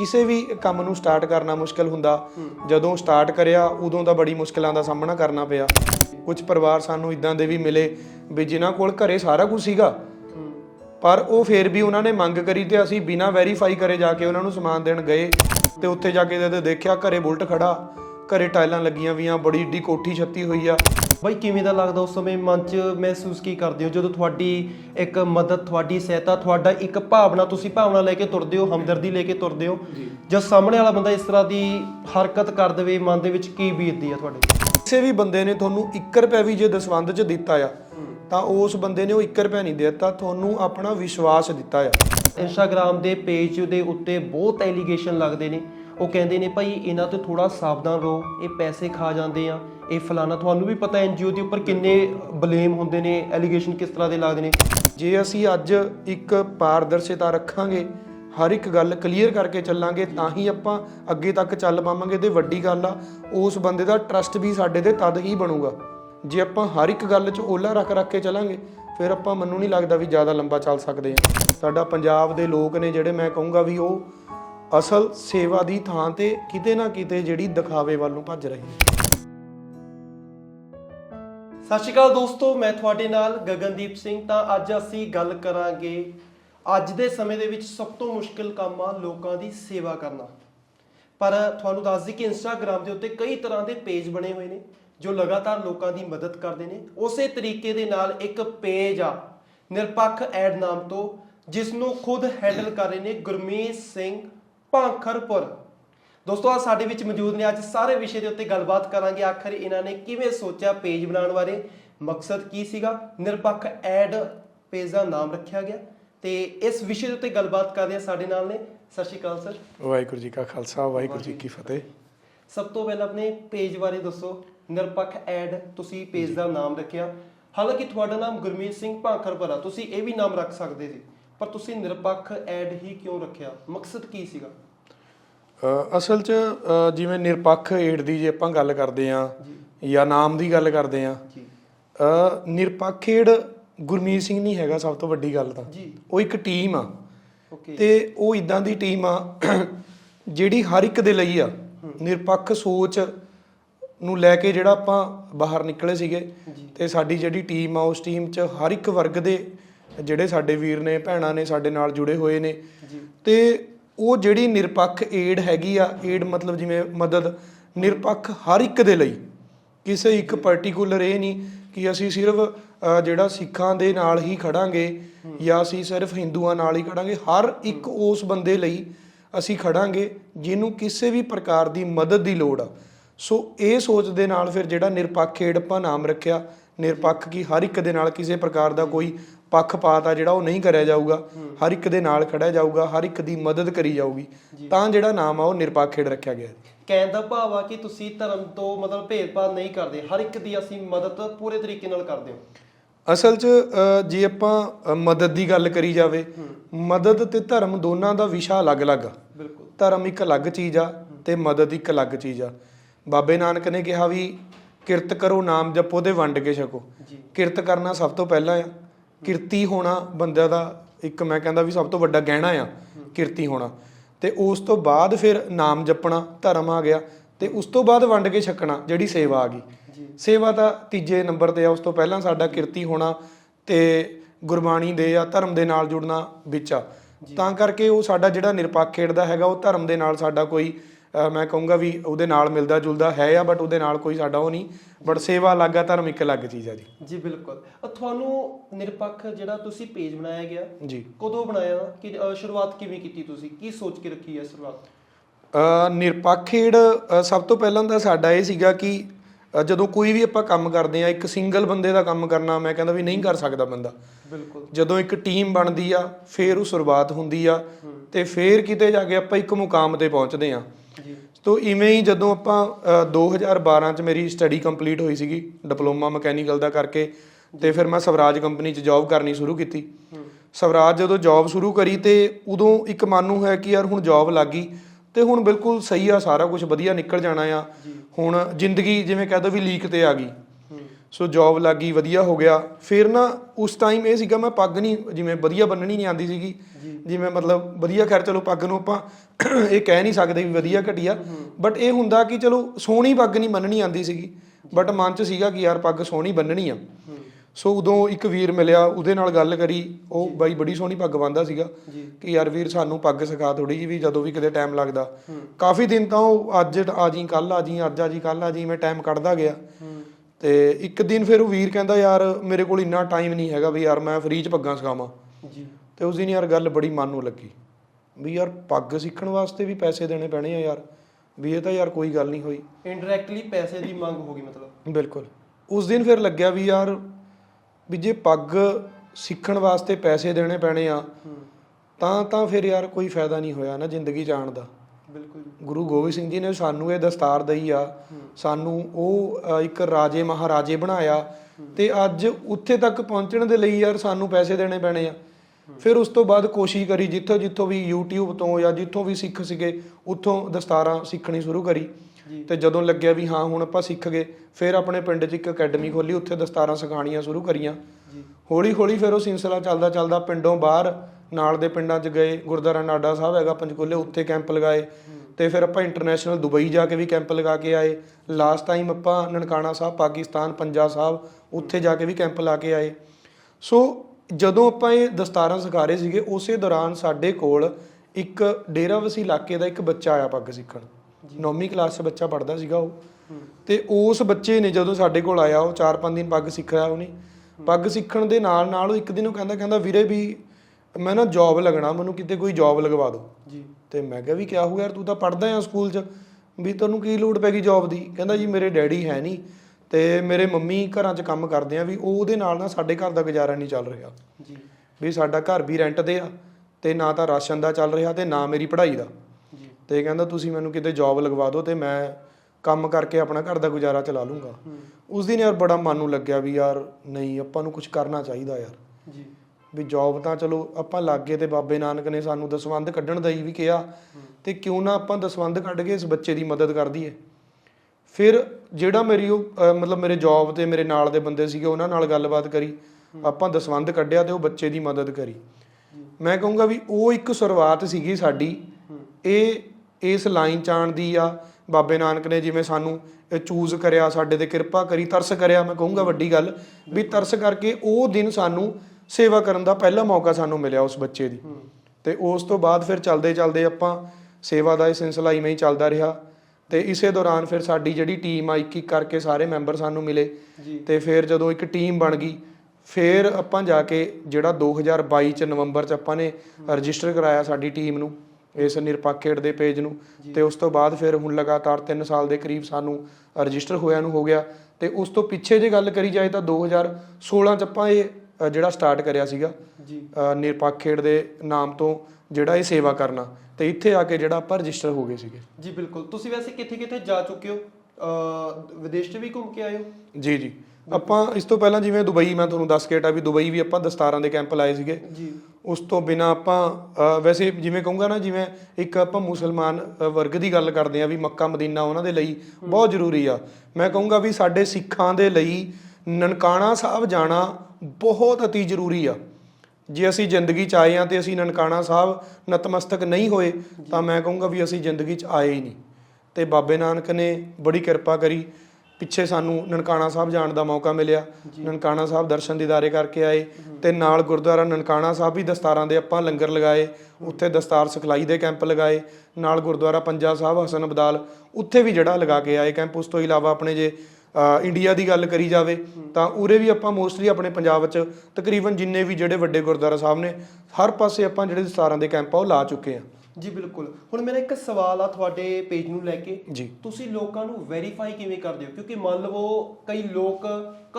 ਕਿਸੇ ਵੀ ਕੰਮ ਨੂੰ ਸਟਾਰਟ ਕਰਨਾ ਮੁਸ਼ਕਲ ਹੁੰਦਾ। ਜਦੋਂ ਸਟਾਰਟ ਕਰਿਆ, ਉਦੋਂ ਤਾਂ ਬੜੀ ਮੁਸ਼ਕਲਾਂ ਦਾ ਸਾਹਮਣਾ ਕਰਨਾ ਪਿਆ। ਕੁਝ ਪਰਿਵਾਰ ਸਾਨੂੰ ਇਦਾਂ ਦੇ ਵੀ ਮਿਲੇ ਵੀ ਜਿਨ੍ਹਾਂ ਕੋਲ ਘਰੇ ਸਾਰਾ ਕੁਝ ਸੀਗਾ। ਪਰ ਉਹ ਫੇਰ ਵੀ ਉਹਨਾਂ ਨੇ ਮੰਗ ਕਰੀ ਤੇ ਅਸੀਂ ਬਿਨਾਂ ਵੈਰੀਫਾਈ ਕਰੇ ਜਾ ਕੇ ਉਹਨਾਂ ਨੂੰ ਸਮਾਨ ਦੇਣ ਗਏ ਤੇ ਉੱਥੇ ਜਾ ਕੇ ਜਦੋਂ ਦੇਖਿਆ ਘਰੇ ਬੁਲਟ ਖੜਾ। ਘਰੇ ਟਾਈਲਾਂ ਲੱਗੀਆਂ ਵੀਆਂ ਬੜੀ ਏਡੀ ਕੋਠੀ ਛੱਤੀ ਹੋਈ ਆ। ਬਾਈ ਕਿਵੇਂ ਦਾ ਲੱਗਦਾ ਉਸ ਸਮੇਂ ਮਨ 'ਚ ਮਹਿਸੂਸ ਕੀ ਕਰਦੇ ਹੋ? ਜਦੋਂ ਤੁਹਾਡੀ ਇੱਕ ਮਦਦ ਤੁਹਾਡੀ ਸਹਾਇਤਾ ਤੁਹਾਡਾ ਇੱਕ ਭਾਵਨਾ ਤੁਸੀਂ ਭਾਵਨਾ ਲੈ ਕੇ ਤੁਰਦੇ ਹੋ ਹਮਦਰਦੀ ਲੈ ਕੇ ਤੁਰਦੇ ਹੋ ਜਦ ਸਾਹਮਣੇ ਵਾਲਾ ਬੰਦਾ ਇਸ ਤਰ੍ਹਾਂ ਦੀ ਹਰਕਤ ਕਰ ਦੇਵੇ ਮਨ ਦੇ ਵਿੱਚ ਕੀ ਬੀਤਦੀ ਆ ਤੁਹਾਡੇ? ਕਿਸੇ ਵੀ ਬੰਦੇ ਨੇ ਤੁਹਾਨੂੰ 1 ਰੁਪਿਆ ਵੀ ਜੇ ਦਸਵੰਧ ਚ ਦਿੱਤਾ ਆ ਤਾਂ ਉਸ ਬੰਦੇ ਨੇ ਉਹ 1 ਰੁਪਿਆ ਨਹੀਂ ਦਿੱਤਾ ਤੁਹਾਨੂੰ ਆਪਣਾ ਵਿਸ਼ਵਾਸ ਦਿੱਤਾ ਆ। ਇੰਸਟਾਗ੍ਰam ਦੇ ਪੇਜ ਦੇ ਉੱਤੇ ਬਹੁਤ ਐਲੀਗੇਸ਼ਨ ਲੱਗਦੇ ਨੇ। ਉਹ ਕਹਿੰਦੇ ਨੇ, ਭਾਈ, ਇਹਨਾਂ ਤੋਂ ਥੋੜਾ ਸਾਵਧਾਨ ਰਹੋ, ਇਹ ਪੈਸੇ ਖਾ ਜਾਂਦੇ ਆ। ਇਹ ਫਲਾਣਾ, ਤੁਹਾਨੂੰ ਵੀ ਪਤਾ ਐਨਜੀਓ ਦੇ ਉੱਪਰ ਕਿੰਨੇ ਬਲੇਮ ਹੁੰਦੇ ਨੇ, ਐਲੀਗੇਸ਼ਨ ਕਿਸ ਤਰ੍ਹਾਂ ਦੇ ਲੱਗਦੇ ਨੇ? ਜੇ ਅਸੀਂ ਅੱਜ ਇੱਕ ਪਾਰਦਰਸ਼ਤਾ ਰੱਖਾਂਗੇ, ਹਰ ਇੱਕ ਗੱਲ ਕਲੀਅਰ ਕਰਕੇ ਚੱਲਾਂਗੇ, ਤਾਂ ਹੀ ਆਪਾਂ ਅੱਗੇ ਤੱਕ ਚੱਲ ਪਾਵਾਂਗੇ। ਤੇ ਵੱਡੀ ਗੱਲ ਆ, ਉਸ ਬੰਦੇ ਦਾ ਟਰਸਟ ਵੀ ਸਾਡੇ ਤੇ ਤਦ ਹੀ ਬਣੂਗਾ। ਜੇ ਆਪਾਂ ਹਰ ਇੱਕ ਗੱਲ 'ਚ ਓਲਾ ਰੱਖ ਰੱਖ ਕੇ ਚੱਲਾਂਗੇ, ਫਿਰ ਆਪਾਂ, ਮੈਨੂੰ ਨਹੀਂ ਲੱਗਦਾ ਵੀ ਜ਼ਿਆਦਾ ਲੰਬਾ ਚੱਲ ਸਕਦੇ ਆ। ਸਾਡਾ ਪੰਜਾਬ ਦੇ ਲੋਕ ਨੇ, ਜਿਹੜੇ ਮੈਂ ਕਹੂੰਗਾ ਵੀ ਉਹ ਅਸਲ ਸੇਵਾ ਦੀ ਥਾਂ ਤੇ ਕਿਤੇ ਨਾ ਕਿਤੇ ਜਿਹੜੀ ਦਿਖਾਵੇ ਵੱਲ ਨੂੰ ਭੱਜ ਰਹੀ ਨੇ ਸਤਿ ਸ਼੍ਰੀ ਅਕਾਲ ਦੋਸਤੋ, ਮੈਂ ਤੁਹਾਡੇ ਨਾਲ ਗਗਨਦੀਪ ਸਿੰਘ। ਤਾਂ ਅੱਜ ਅਸੀਂ ਗੱਲ ਕਰਾਂਗੇ ਅੱਜ ਦੇ ਸਮੇਂ ਦੇ ਵਿੱਚ ਸਭ ਤੋਂ ਮੁਸ਼ਕਿਲ ਕੰਮ ਆ ਲੋਕਾਂ ਦੀ ਸੇਵਾ ਕਰਨਾ। ਪਰ ਤੁਹਾਨੂੰ ਦੱਸ ਦਈਏ ਕਿ ਇੰਸਟਾਗ੍ਰam ਦੇ ਉੱਤੇ ਕਈ ਤਰ੍ਹਾਂ ਦੇ ਪੇਜ ਬਣੇ ਹੋਏ ਨੇ, ਜੋ ਲਗਾਤਾਰ ਲੋਕਾਂ ਦੀ ਮਦਦ ਕਰਦੇ ਨੇ। ਉਸੇ ਤਰੀਕੇ ਦੇ ਨਾਲ ਇੱਕ ਪੇਜ ਆ, ਨਿਰਪੱਖ ਐਡ ਨਾਮ ਤੋਂ ਜਿਸ ਨੂੰ ਖੁਦ ਹੈਂਡਲ ਕਰ ਰਹੇ ਨੇ ਗੁਰਮੀਤ ਸਿੰਘ ਭਾਂਖਰਪੁਰ ਦੋਸਤੋ ਆ ਸਾਡੇ ਵਿੱਚ ਮੌਜੂਦ ਨੇ। ਅੱਜ ਸਾਰੇ ਵਿਸ਼ੇ ਦੇ ਉੱਤੇ ਗੱਲਬਾਤ ਕਰਾਂਗੇ। ਆਖਰ ਇਹਨਾਂ ਨੇ ਕਿਵੇਂ ਸੋਚਿਆ ਪੇਜ ਬਣਾਉਣ ਬਾਰੇ? ਮਕਸਦ ਕੀ ਸੀਗਾ? ਨਿਰਪੱਖ ਐਡ ਪੇਜ ਦਾ ਨਾਮ ਰੱਖਿਆ ਗਿਆ। ਤੇ ਇਸ ਵਿਸ਼ੇ ਦੇ ਉੱਤੇ ਗੱਲਬਾਤ ਕਰਦੇ ਆ ਸਾਡੇ ਨਾਲ ਨੇ। ਸਤਿ ਸ਼੍ਰੀ ਅਕਾਲ ਸਰ। ਵਾਹਿਗੁਰੂ ਜੀ ਕਾ ਖਾਲਸਾ ਵਾਹਿਗੁਰੂ ਜੀ ਕੀ ਫਤਿਹ। ਸਭ ਤੋਂ ਪਹਿਲਾਂ ਆਪਣੇ ਪੇਜ ਬਾਰੇ ਦੱਸੋ। ਨਿਰਪੱਖ ਐਡ ਤੁਸੀਂ ਪੇਜ ਦਾ ਨਾਮ ਰੱਖਿਆ। ਹਾਲਾਂਕਿ ਤੁਹਾਡਾ ਨਾਮ ਗੁਰਮੀਤ ਸਿੰਘ ਭਾਂਖਰਪੁਰ ਤੁਸੀਂ ਇਹ ਵੀ ਨਾਮ ਰੱਖ ਸਕਦੇ ਸੀ। ਪਰ ਤੁਸੀਂ ਨਿਰਪੱਖ ਐਡ ਹੀ ਕਿਉਂ ਰੱਖਿਆ? ਮਕਸਦ ਕੀ ਸੀਗਾ? ਅਸਲ 'ਚ ਜਿਵੇਂ ਨਿਰਪੱਖ ਏਡ ਦੀ ਜੇ ਆਪਾਂ ਗੱਲ ਕਰਦੇ ਆ ਜਾਂ। ਨਾਮ ਦੀ ਗੱਲ ਕਰਦੇ ਆ ਜੀ। ਨਿਰਪੱਖ ਏਡ ਗੁਰਮੀਤ ਸਿੰਘ ਨਹੀਂ ਹੈਗਾ ਸਭ ਤੋਂ ਵੱਡੀ ਗੱਲ ਤਾਂ। ਉਹ ਇੱਕ ਟੀਮ ਆ। ਓਕੇ। ਤੇ ਉਹ ਇਦਾਂ ਦੀ ਟੀਮ ਆ ਜਿਹੜੀ ਹਰ ਇੱਕ ਦੇ ਲਈ ਆ। ਨਿਰਪੱਖ ਸੋਚ ਨੂੰ ਲੈ ਕੇ ਜਿਹੜਾ ਆਪਾਂ ਬਾਹਰ ਨਿਕਲੇ ਸੀਗੇ। ਤੇ ਸਾਡੀ ਜਿਹੜੀ ਟੀਮ ਆ ਉਸ ਟੀਮ 'ਚ ਹਰ ਇੱਕ ਵਰਗ ਦੇ ਜਿਹੜੇ ਸਾਡੇ ਵੀਰ ਨੇ ਭੈਣਾਂ ਨੇ ਸਾਡੇ ਨਾਲ ਜੁੜੇ ਹੋਏ ਨੇ। ਤੇ ਉਹ ਜਿਹੜੀ ਨਿਰਪੱਖ ਏਡ ਹੈਗੀ ਆ ਏਡ ਮਤਲਬ ਜਿਵੇਂ ਮਦਦ ਨਿਰਪੱਖ ਹਰ ਇੱਕ ਦੇ ਲਈ। ਕਿਸੇ ਇੱਕ ਪਾਰਟਿਕੂਲਰ ਇਹ ਨਹੀਂ ਕਿ ਅਸੀਂ ਸਿਰਫ ਜਿਹੜਾ ਸਿੱਖਾਂ ਦੇ ਨਾਲ ਹੀ ਖੜਾਂਗੇ ਜਾਂ ਅਸੀਂ ਸਿਰਫ ਹਿੰਦੂਆਂ ਨਾਲ ਹੀ ਖੜਾਂਗੇ। ਹਰ ਇੱਕ ਉਸ ਬੰਦੇ ਲਈ ਅਸੀਂ ਖੜਾਂਗੇ ਜਿਹਨੂੰ ਕਿਸੇ ਵੀ ਪ੍ਰਕਾਰ ਦੀ ਮਦਦ ਦੀ ਲੋੜ ਆ। ਸੋ ਇਹ ਸੋਚ ਦੇ ਨਾਲ ਫਿਰ ਜਿਹੜਾ ਨਿਰਪੱਖ ਏਡ ਆਪਾਂ ਨਾਮ ਰੱਖਿਆ ਨਿਰਪੱਖ ਕੀ ਹਰ ਇੱਕ ਦੇ ਨਾਲ ਕਿਸੇ ਪ੍ਰਕਾਰ ਦਾ ਕੋਈ ਪੱਖਪਾਤ ਆ ਜਿਹੜਾ ਉਹ ਨਹੀਂ ਕਰਿਆ ਜਾਊਗਾ ਹਰ ਇੱਕ ਦੇ ਨਾਲ ਖੜਿਆ ਜਾਊਗਾ ਹਰ ਇੱਕ ਦੀ ਮਦਦ ਕਰੀ ਜਾਊਗੀ। ਤਾਂ ਜਿਹੜਾ ਨਾਮ ਆ ਉਹ ਨਿਰਪੱਖ ਏਡ ਰੱਖਿਆ ਗਿਆ ਕਹਿਣ ਦਾ ਭਾਵ ਆ ਕਿ ਤੁਸੀਂ ਧਰਮ ਤੋਂ ਮਤਲਬ ਭੇਦਭਾਵ ਨਹੀਂ ਕਰਦੇ ਹਰ ਇੱਕ ਦੀ ਅਸੀਂ ਮਦਦ ਪੂਰੇ ਤਰੀਕੇ ਨਾਲ ਕਰਦੇ ਹਾਂ। ਅਸਲ 'ਚ ਜੇ ਆਪਾਂ ਮਦਦ ਦੀ ਗੱਲ ਕਰੀ ਜਾਵੇ ਮਦਦ ਤੇ ਧਰਮ ਦੋਨਾਂ ਦਾ ਵਿਸ਼ਾ ਅਲੱਗ-ਅਲੱਗ ਆ। ਬਿਲਕੁਲ। ਧਰਮ ਇੱਕ ਅਲੱਗ ਚੀਜ਼ ਆ ਤੇ ਮਦਦ ਇੱਕ ਅਲੱਗ ਚੀਜ਼ ਆ। ਬਾਬੇ ਨਾਨਕ ਨੇ ਕਿਹਾ ਵੀ ਕਿਰਤ ਕਰੋ ਨਾਮ ਜਪੋ ਤੇ ਵੰਡ ਕੇ ਛਕੋ। ਕਿਰਤ ਕਰਨਾ ਸਭ ਤੋਂ ਪਹਿਲਾਂ ਆ। ਕਿਰਤੀ ਹੋਣਾ ਬੰਦੇ ਦਾ ਇੱਕ ਮੈਂ ਕਹਿੰਦਾ ਵੀ ਸਭ ਤੋਂ ਵੱਡਾ ਗਹਿਣਾ ਆ ਕਿਰਤੀ ਹੋਣਾ। ਤੇ ਉਸ ਤੋਂ ਬਾਅਦ ਫਿਰ ਨਾਮ ਜਪਣਾ ਧਰਮ ਆ ਗਿਆ। ਤੇ ਉਸ ਤੋਂ ਬਾਅਦ ਵੰਡ ਕੇ ਛਕਣਾ ਜਿਹੜੀ ਸੇਵਾ ਆ ਗਈ। ਸੇਵਾ ਤਾਂ ਤੀਜੇ ਨੰਬਰ ਤੇ ਆ ਉਸ ਤੋਂ ਪਹਿਲਾਂ ਸਾਡਾ ਕਿਰਤੀ ਹੋਣਾ ਤੇ ਗੁਰਬਾਣੀ ਦੇ ਆ ਧਰਮ ਦੇ ਨਾਲ ਜੁੜਨਾ ਵਿੱਚ ਆ। ਤਾਂ ਕਰਕੇ ਉਹ ਸਾਡਾ ਜਿਹੜਾ ਨਿਰਪੱਖ ਖੇਡਦਾ ਹੈਗਾ ਉਹ ਧਰਮ ਦੇ ਨਾਲ ਸਾਡਾ ਕੋਈ ਮੈਂ ਕਹੂੰਗਾ ਵੀ ਉਹਦੇ ਨਾਲ ਮਿਲਦਾ ਜੁਲਦਾ ਹੈ ਆ ਬਟ ਉਹਦੇ ਨਾਲ ਕੋਈ ਸਾਡਾ ਉਹ ਨਹੀਂ। ਬਟ ਸੇਵਾ ਅਲੱਗ ਆ ਧਰਮ ਇੱਕ ਅਲੱਗ ਚੀਜ਼ ਆ ਜੀ। ਜੀ ਬਿਲਕੁਲ। ਤੁਹਾਨੂੰ ਨਿਰਪੱਖ ਜਿਹੜਾ ਤੁਸੀਂ ਪੇਜ ਬਣਾਇਆ ਗਿਆ ਜੀ। ਕਦੋਂ ਬਣਾਇਆ? ਕਿ ਸ਼ੁਰੂਆਤ ਕਿਵੇਂ ਕੀਤੀ ਤੁਸੀਂ? ਕੀ ਸੋਚ ਕੇ ਰੱਖੀ ਹੈ ਸ਼ੁਰੂਆਤ? ਅ, ਨਿਰਪੱਖ ਖੇਡ ਅ, ਸਭ ਤੋਂ ਪਹਿਲਾਂ ਤਾਂ ਸਾਡਾ ਇਹ ਸੀਗਾ ਕਿ ਜਦੋਂ ਕੋਈ ਵੀ ਆਪਾਂ ਕੰਮ ਕਰਦੇ ਆ ਇੱਕ ਸਿੰਗਲ ਬੰਦੇ ਦਾ ਕੰਮ ਕਰਨਾ ਮੈਂ ਕਹਿੰਦਾ ਵੀ ਨਹੀਂ ਕਰ ਸਕਦਾ ਬੰਦਾ। ਬਿਲਕੁਲ। ਜਦੋਂ ਇੱਕ ਟੀਮ ਬਣਦੀ ਆ ਫੇਰ ਉਹ ਸ਼ੁਰੂਆਤ ਹੁੰਦੀ ਆ ਤੇ ਫੇਰ ਕਿਤੇ ਜਾ ਕੇ ਆਪਾਂ ਇੱਕ ਮੁਕਾਮ ਤੇ ਪਹੁੰਚਦੇ ਆ। ਜੀ। ਤੋ ਇਵੇਂ ਹੀ ਜਦੋਂ ਆਪਾਂ ਅ, 2012 ਚ ਮੇਰੀ ਸਟੱਡੀ ਕੰਪਲੀਟ ਹੋਈ ਸੀਗੀ ਡਿਪਲੋਮਾ ਮਕੈਨੀਕਲ ਦਾ ਕਰਕੇ ਤੇ ਫਿਰ ਮੈਂ ਸਵਰਾਜ ਕੰਪਨੀ ਚ ਜੌਬ ਕਰਨੀ ਸ਼ੁਰੂ ਕੀਤੀ। ਸਵਰਾਜ ਜਦੋਂ ਜੌਬ ਸ਼ੁਰੂ ਕਰੀ ਤੇ ਉਦੋਂ ਇੱਕ ਮਨ ਨੂੰ ਹੈ ਕਿ ਯਾਰ ਹੁਣ ਜੌਬ ਲੱਗ ਗਈ ਤੇ ਹੁਣ ਬਿਲਕੁਲ ਸਹੀ ਆ ਸਾਰਾ ਕੁਝ ਵਧੀਆ ਨਿਕਲ ਜਾਣਾ ਆ। ਹੁਣ ਜ਼ਿੰਦਗੀ ਜਿਵੇਂ ਕਹਿ ਦੋ ਵੀ ਲੀਕ ਤੇ ਆ ਗਈ। ਸੋ ਜੌਬ ਲੱਗੀ ਵਧੀਆ ਹੋ ਗਿਆ। ਫਿਰ ਨਾ ਉਸ ਟਾਈਮ ਇਹ ਸੀਗਾ ਮੈਂ ਪੱਗ ਨਹੀਂ ਜਿਵੇਂ ਵਧੀਆ ਬੰਨਣੀ ਨਹੀਂ ਆਂਦੀ ਸੀਗੀ। ਜਿਵੇਂ ਮਤਲਬ ਵਧੀਆ ਖੈਰ ਚਲੋ ਪੱਗ ਨੂੰ ਆਪਾਂ ਇਹ ਕਹਿ ਨਹੀਂ ਸਕਦੇ ਵੀ ਵਧੀਆ ਘਟੀਆ। ਬਟ ਇਹ ਹੁੰਦਾ ਕਿ ਚਲੋ ਸੋਹਣੀ ਪੱਗ ਨਹੀਂ ਬੰਨਣੀ ਆਂਦੀ ਸੀਗੀ। ਬਟ ਮਨ 'ਚ ਸੀਗਾ ਕਿ ਯਾਰ ਪੱਗ ਸੋਹਣੀ ਬੰਨਣੀ ਆ। ਸੋ ਉਦੋਂ ਇੱਕ ਵੀਰ ਮਿਲਿਆ ਉਹਦੇ ਨਾਲ ਗੱਲ ਕਰੀ। ਉਹ ਬਾਈ ਬੜੀ ਸੋਹਣੀ ਪੱਗ ਬੰਨਦਾ ਸੀਗਾ। ਕਿ ਯਾਰ ਵੀਰ ਸਾਨੂੰ ਪੱਗ ਸਿਖਾ ਥੋੜੀ ਜਿਹੀ ਵੀ ਜਦੋਂ ਵੀ ਕਿਤੇ ਟਾਈਮ ਲੱਗਦਾ। ਕਾਫੀ ਦਿਨ ਤਾਂ ਉਹ ਅੱਜ ਆ ਜੀ ਕੱਲ ਆ ਜੀ ਅੱਜ ਆ ਜੀ ਕੱਲ ਆ ਜੀ ਮੈਂ ਟਾਈਮ ਕੱਢਦਾ ਗਿਆ। ਤੇ ਇੱਕ ਦਿਨ ਫਿਰ ਉਹ ਵੀਰ ਕਹਿੰਦਾ ਯਾਰ ਮੇਰੇ ਕੋਲ ਇੰਨਾ ਟਾਈਮ ਨਹੀਂ ਹੈਗਾ ਵੀ ਯਾਰ ਮੈਂ ਫ੍ਰੀ ਚ ਪੱਗਾਂ ਸਿਖਾਵਾਂ। ਜੀ। ਤੇ ਉਸ ਦਿਨ ਯਾਰ ਗੱਲ ਬੜੀ ਮਨ ਨੂੰ ਲੱਗੀ ਵੀ ਯਾਰ ਪੱਗ ਸਿੱਖਣ ਵਾਸਤੇ ਵੀ ਪੈਸੇ ਦੇਣੇ ਪੈਣੇ ਆ ਯਾਰ ਵੀ ਇਹ ਤਾਂ ਯਾਰ ਕੋਈ ਗੱਲ ਨਹੀਂ ਹੋਈ। ਇਨਡਾਇਰੈਕਟਲੀ ਪੈਸੇ ਦੀ ਮੰਗ ਹੋ ਗਈ ਮਤਲਬ। ਬਿਲਕੁਲ। ਉਸ ਦਿਨ ਫਿਰ ਲੱਗਿਆ ਵੀ ਯਾਰ ਵੀ ਜੇ ਪੱਗ ਸਿੱਖਣ ਵਾਸਤੇ ਪੈਸੇ ਦੇਣੇ ਪੈਣੇ ਆ ਤਾਂ ਤਾਂ ਫਿਰ ਯਾਰ ਕੋਈ ਫਾਇਦਾ ਨਹੀਂ ਹੋਇਆ ਨਾ ਜ਼ਿੰਦਗੀ ਜਾਣ ਦਾ। ਬਿਲਕੁਲ ਗੁਰੂ ਗੋਬਿੰਦ ਸਿੰਘ ਜੀ ਨੇ ਸਾਨੂੰ ਇਹ ਦਸਤਾਰ ਦਈ ਆ। ਸਾਨੂੰ ਉਹ ਇੱਕ ਰਾਜੇ ਮਹਾਰਾਜੇ ਬਣਾਇਆ। ਤੇ ਅੱਜ ਉੱਥੇ ਤੱਕ ਪਹੁੰਚਣ ਦੇ ਲਈ ਯਾਰ ਸਾਨੂੰ ਪੈਸੇ ਦੇਣੇ ਪੈਣੇ ਆ। ਫਿਰ ਉਸ ਤੋਂ ਬਾਅਦ ਕੋਸ਼ਿਸ਼ ਕਰੀ ਜਿੱਥੋਂ ਜਿੱਥੋਂ ਵੀ YouTube ਤੋਂ ਜਾਂ ਜਿੱਥੋਂ ਵੀ ਸਿੱਖ ਸੀਗੇ ਉੱਥੋਂ ਦਸਤਾਰਾਂ ਸਿੱਖਣੀ ਸ਼ੁਰੂ ਕਰੀ। ਤੇ ਜਦੋਂ ਲੱਗਿਆ ਵੀ ਹਾਂ ਹੁਣ ਆਪਾਂ ਸਿੱਖ ਗਏ ਫਿਰ ਆਪਣੇ ਪਿੰਡ 'ਚ ਇੱਕ ਅਕੈਡਮੀ ਖੋਲੀ ਉੱਥੇ ਦਸਤਾਰਾਂ ਸਿਖਾਣੀਆਂ ਸ਼ੁਰੂ ਕਰੀਆਂ। ਹੌਲੀ ਹੌਲੀ ਫਿਰ ਉਹ ਸਿਲਸਿਲਾ ਚੱਲਦਾ ਚੱਲਦਾ ਪਿੰਡੋਂ ਬਾਹਰ ਨਾਲ ਦੇ ਪਿੰਡਾਂ 'ਚ ਗਏ ਗੁਰਦੁਆਰਾ ਨਾਡਾ ਸਾਹਿਬ ਹੈਗਾ ਪੰਚਕੂਲੇ ਉੱਥੇ ਕੈਂਪ ਲਗਾਏ। ਤੇ ਫਿਰ ਆਪਾਂ ਇੰਟਰਨੈਸ਼ਨਲ ਦੁਬਈ ਜਾ ਕੇ ਵੀ ਕੈਂਪ ਲਗਾ ਕੇ ਆਏ। ਲਾਸਟ ਟਾਈਮ ਆਪਾਂ ਨਨਕਾਣਾ ਸਾਹਿਬ ਪਾਕਿਸਤਾਨ ਪੰਜਾ ਸਾਹਿਬ ਉੱਥੇ ਜਾ ਕੇ ਵੀ ਕੈਂਪ ਲਾ ਕੇ ਆਏ। ਸੋ ਜਦੋਂ ਆਪਾਂ ਇਹ ਦਸਤਾਰਾਂ ਸਿਖਾ ਰਹੇ ਸੀਗੇ ਉਸੇ ਦੌਰਾਨ ਸਾਡੇ ਕੋਲ ਇੱਕ ਡੇਰਾਵਸੀ ਇਲਾਕੇ ਦਾ ਇੱਕ ਬੱਚਾ ਆਇਆ ਪੱਗ ਸਿੱਖਣ। ਨੌਵੀਂ ਕਲਾਸ 'ਚ ਬੱਚਾ ਪੜਦਾ ਸੀਗਾ ਉਹ। ਤੇ ਉਸ ਬੱਚੇ ਨੇ ਜਦੋਂ ਸਾਡੇ ਕੋਲ ਆਇਆ ਉਹ 4-5 ਦਿਨ ਪੱਗ ਸਿੱਖਿਆ ਉਹਨੇ। ਪੱਗ ਸਿੱਖਣ ਦੇ ਨਾਲ ਨਾਲ ਉਹ ਇੱਕ ਦਿਨ ਉਹ ਕਹਿੰਦਾ ਕਹਿੰਦਾ ਵੀਰੇ ਵੀ ਮੈਂ ਨਾ ਜੌਬ ਲੱਗਣਾ ਮੈਨੂੰ ਕਿਤੇ ਕੋਈ ਜੌਬ ਲਗਵਾ ਦਿਓ। ਜੀ। ਤੇ ਮੈਂ ਕਿਹਾ ਵੀ ਕਿਆ ਹੋ ਗਿਆ ਯਾਰ ਤੂੰ ਤਾਂ ਪੜਦਾ ਆ ਸਕੂਲ 'ਚ। ਵੀ ਤੈਨੂੰ ਕੀ ਲੋੜ ਪੈ ਗਈ ਜੌਬ ਦੀ? ਕਹਿੰਦਾ ਜੀ ਮੇਰੇ ਡੈਡੀ ਹੈ ਨਹੀਂ ਤੇ ਮੇਰੇ ਮੰਮੀ ਘਰਾਂ 'ਚ ਕੰਮ ਕਰਦੇ ਆ ਵੀ ਉਹ ਉਹਦੇ ਨਾਲ ਨਾ ਸਾਡੇ ਘਰ ਦਾ ਗੁਜ਼ਾਰਾ ਨਹੀਂ ਚੱਲ ਰਿਹਾ। ਜੀ। ਵੀ ਸਾਡਾ ਘਰ ਵੀ ਰੈਂਟ ਤੇ ਆ ਤੇ ਨਾ ਤਾਂ ਰਾਸ਼ਨ ਦਾ ਚੱਲ ਰਿਹਾ ਤੇ ਨਾ ਮੇਰੀ ਪੜ੍ਹਾਈ ਦਾ। ਜੀ। ਤੇ ਕਹਿੰਦਾ ਤੁਸੀਂ ਮੈਨੂੰ ਕਿਤੇ ਜੌਬ ਲਗਵਾ ਦਿਓ ਤੇ ਮੈਂ ਕੰਮ ਕਰਕੇ ਆਪਣਾ ਘਰ ਦਾ ਗੁਜ਼ਾਰਾ ਚਲਾ ਲੂੰਗਾ। ਉਸ ਦਿਨ ਯਾਰ ਬੜਾ ਮਨ ਨੂੰ ਲੱਗਿਆ ਵੀ ਯਾਰ ਨਹੀਂ ਆਪਾਂ ਨੂੰ ਕੁਝ ਕਰਨਾ ਚਾਹੀਦਾ ਯਾਰ। ਜੀ। ਵੀ ਜੌਬ ਤਾਂ ਚਲੋ ਆਪਾਂ ਲੱਗੇ ਤੇ ਬਾਬੇ ਨਾਨਕ ਨੇ ਸਾਨੂੰ ਦਸਵੰਧ ਕੱਢਣ ਦਾ ਹੀ ਵੀ ਕਿਹਾ ਤੇ ਕਿਉਂ ਨਾ ਆਪਾਂ ਦਸਵੰਧ ਕੱਢ ਕੇ ਇਸ ਬੱਚੇ ਦੀ ਮਦਦ ਕਰ ਦਈਏ। ਫਿਰ ਜਿਹੜਾ ਮੇਰੀ ਉਹ ਮਤਲਬ ਮੇਰੇ ਜੌਬ ਤੇ ਮੇਰੇ ਨਾਲ ਦੇ ਬੰਦੇ ਸੀਗੇ, ਉਹਨਾਂ ਨਾਲ ਗੱਲਬਾਤ ਕਰੀ, ਆਪਾਂ ਦਸਵੰਧ ਕੱਢਿਆ ਤੇ ਉਹ ਬੱਚੇ ਦੀ ਮਦਦ ਕਰੀ। ਮੈਂ ਕਹੂੰਗਾ ਵੀ ਉਹ ਇੱਕ ਸ਼ੁਰੂਆਤ ਸੀਗੀ ਸਾਡੀ। ਇਹ, ਇਸ ਲਾਈਨ ਚ ਆਉਣ ਦੀ ਆ, ਬਾਬੇ ਨਾਨਕ ਨੇ ਜਿਵੇਂ ਸਾਨੂੰ ਚੂਜ਼ ਕਰਿਆ, ਸਾਡੇ ਤੇ ਕਿਰਪਾ ਕਰੀ, ਤਰਸ ਕਰਿਆ, ਮੈਂ ਕਹੂੰਗਾ ਵੱਡੀ ਗੱਲ ਵੀ ਤਰਸ ਕਰਕੇ ਉਹ ਦਿਨ ਸਾਨੂੰ ਸੇਵਾ ਕਰਨ ਦਾ ਪਹਿਲਾ ਮੌਕਾ ਸਾਨੂੰ ਮਿਲਿਆ ਉਸ ਬੱਚੇ ਦੀ। ਤੇ ਉਸ ਤੋਂ ਬਾਅਦ ਫਿਰ ਚੱਲਦੇ ਚੱਲਦੇ ਆਪਾਂ ਸੇਵਾ ਦਾ ਇਹ ਸਿਲਸਿਲਾ ਇਵੇਂ ਹੀ ਚੱਲਦਾ ਰਿਹਾ। ਤੇ ਇਸੇ ਦੌਰਾਨ ਫਿਰ ਸਾਡੀ ਜਿਹੜੀ ਟੀਮ ਆ ਇੱਕ ਇੱਕ ਕਰਕੇ ਸਾਰੇ ਮੈਂਬਰ ਸਾਨੂੰ ਮਿਲੇ। ਤੇ ਫਿਰ ਜਦੋਂ ਇੱਕ ਟੀਮ ਬਣ ਗਈ ਫਿਰ ਆਪਾਂ ਜਾ ਕੇ ਜਿਹੜਾ 2022 ਚ ਨਵੰਬਰ ਚ ਆਪਾਂ ਨੇ ਰਜਿਸਟਰ ਕਰਾਇਆ ਸਾਡੀ ਟੀਮ ਨੂੰ ਇਸ ਨਿਰਪੱਖ ਖੇਡ ਦੇ ਪੇਜ ਨੂੰ। ਤੇ ਉਸ ਤੋਂ ਬਾਅਦ ਫਿਰ ਹੁਣ ਲਗਾਤਾਰ 3 ਸਾਲ ਦੇ ਕਰੀਬ ਸਾਨੂੰ ਰਜਿਸਟਰ ਹੋਇਆ ਨੂੰ ਹੋ ਗਿਆ। ਤੇ ਉਸ ਤੋਂ ਪਿੱਛੇ ਜੇ ਗੱਲ ਕਰੀ ਜਾਏ ਤਾਂ 2016 ਚ ਆਪਾਂ ਇਹ ਅ, ਜਿਹੜਾ ਸਟਾਰਟ ਕਰਿਆ ਸੀਗਾ ਜੀ। ਅ, ਨਿਰਪੱਖ ਖੇਡ ਦੇ ਨਾਮ ਤੋਂ ਜਿਹੜਾ ਇਹ ਸੇਵਾ ਕਰਨਾ ਤੇ ਇੱਥੇ ਆ ਕੇ ਜਿਹੜਾ ਆਪਾਂ ਰਜਿਸਟਰ ਹੋ ਗਏ ਸੀਗੇ। ਜੀ ਬਿਲਕੁਲ। ਤੁਸੀਂ ਵੈਸੇ ਕਿੱਥੇ ਕਿੱਥੇ ਜਾ ਚੁੱਕੇ ਹੋ? ਅ ਵਿਦੇਸ਼ 'ਚ ਵੀ ਘੁੰਮ ਕੇ ਆਏ ਹੋ? ਜੀ ਜੀ। ਆਪਾਂ ਇਸ ਤੋਂ ਪਹਿਲਾਂ ਜਿਵੇਂ ਦੁਬਈ ਮੈਂ ਤੁਹਾਨੂੰ ਦੱਸ ਕੇ ਹਟਾ ਵੀ ਦੁਬਈ ਵੀ ਆਪਾਂ ਦਸਤਾਰਾਂ ਦੇ ਕੈਂਪ ਲਾਏ ਸੀਗੇ। ਜੀ। ਉਸ ਤੋਂ ਬਿਨਾ ਆਪਾਂ ਅ, ਵੈਸੇ ਜਿਵੇਂ ਕਹੂੰਗਾ ਨਾ ਜਿਵੇਂ ਇੱਕ ਆਪਾਂ ਮੁਸਲਮਾਨ ਅ, ਵਰਗ ਦੀ ਗੱਲ ਕਰਦੇ ਆ ਵੀ ਮੱਕਾ ਮਦੀਨਾ ਉਹਨਾਂ ਦੇ ਲਈ ਬਹੁਤ ਜ਼ਰੂਰੀ ਆ। ਮੈਂ ਕਹੂੰਗਾ ਵੀ ਸਾਡੇ ਸਿੱਖਾਂ ਦੇ ਲਈ ਨਨਕਾਣਾ ਸਾਹਿਬ ਜਾਣਾ ਬਹੁਤ ਅਤੀ ਜ਼ਰੂਰੀ ਆ। ਜੇ ਅਸੀਂ ਜ਼ਿੰਦਗੀ ਚ ਆਏ ਆ ਤੇ ਅਸੀਂ ਨਨਕਾਣਾ ਸਾਹਿਬ ਨਤਮਸਤਕ ਨਹੀਂ ਹੋਏ ਤਾਂ ਮੈਂ ਕਹੂੰਗਾ ਵੀ ਅਸੀਂ ਜ਼ਿੰਦਗੀ ਚ ਆਏ ਹੀ ਨਹੀਂ। ਤੇ ਬਾਬੇ ਨਾਨਕ ਨੇ ਬੜੀ ਕਿਰਪਾ ਕਰੀ। ਪਿੱਛੇ ਸਾਨੂੰ ਨਨਕਾਣਾ ਸਾਹਿਬ ਜਾਣ ਦਾ ਮੌਕਾ ਮਿਲਿਆ। ਨਨਕਾਣਾ ਸਾਹਿਬ ਦਰਸ਼ਨ ਦੀਦਾਰੇ ਕਰਕੇ ਆਏ ਤੇ ਨਾਲ ਗੁਰਦੁਆਰਾ ਨਨਕਾਣਾ ਸਾਹਿਬ ਵੀ ਦਸਤਾਰਾਂ ਦੇ ਆਪਾਂ ਲੰਗਰ ਲਗਾਏ। ਉੱਥੇ ਦਸਤਾਰ ਸਿਖਲਾਈ ਦੇ ਕੈਂਪ ਲਗਾਏ। ਨਾਲ ਗੁਰਦੁਆਰਾ ਪੰਜਾ ਸਾਹਿਬ ਹਸਨ ਅਬਦਾਲ ਉੱਥੇ ਵੀ ਜਿਹੜਾ ਲਗਾ ਕੇ ਆਏ ਕੈਂਪ। ਉਸ ਤੋਂ ਇਲਾਵਾ ਆਪਣੇ ਜੇ ਇੰਡੀਆ ਦੀ ਗੱਲ ਕਰੀ ਜਾਵੇ ਤਾਂ ਉਰੇ ਵੀ ਆਪਾਂ ਮੋਸਟਲੀ ਆਪਣੇ ਪੰਜਾਬ ਵਿੱਚ ਤਕਰੀਬਨ ਜਿੰਨੇ ਵੀ ਜਿਹੜੇ ਵੱਡੇ ਗੁਰਦੁਆਰਾ ਸਾਹਿਬ ਨੇ ਹਰ ਪਾਸੇ ਆਪਾਂ ਜਿਹੜੇ ਦਸਤਾਰਾਂ ਦੇ ਕੈਂਪ ਆ ਉਹ ਲਾ ਚੁੱਕੇ ਆ। ਜੀ ਬਿਲਕੁਲ। ਹੁਣ ਮੇਰਾ ਇੱਕ ਸਵਾਲ ਆ ਤੁਹਾਡੇ ਪੇਜ ਨੂੰ ਲੈ ਕੇ। ਜੀ। ਤੁਸੀਂ ਲੋਕਾਂ ਨੂੰ ਵੈਰੀਫਾਈ ਕਿਵੇਂ ਕਰਦੇ ਹੋ? ਕਿਉਂਕਿ ਮੰਨ ਲਵੋ ਕਈ ਲੋਕ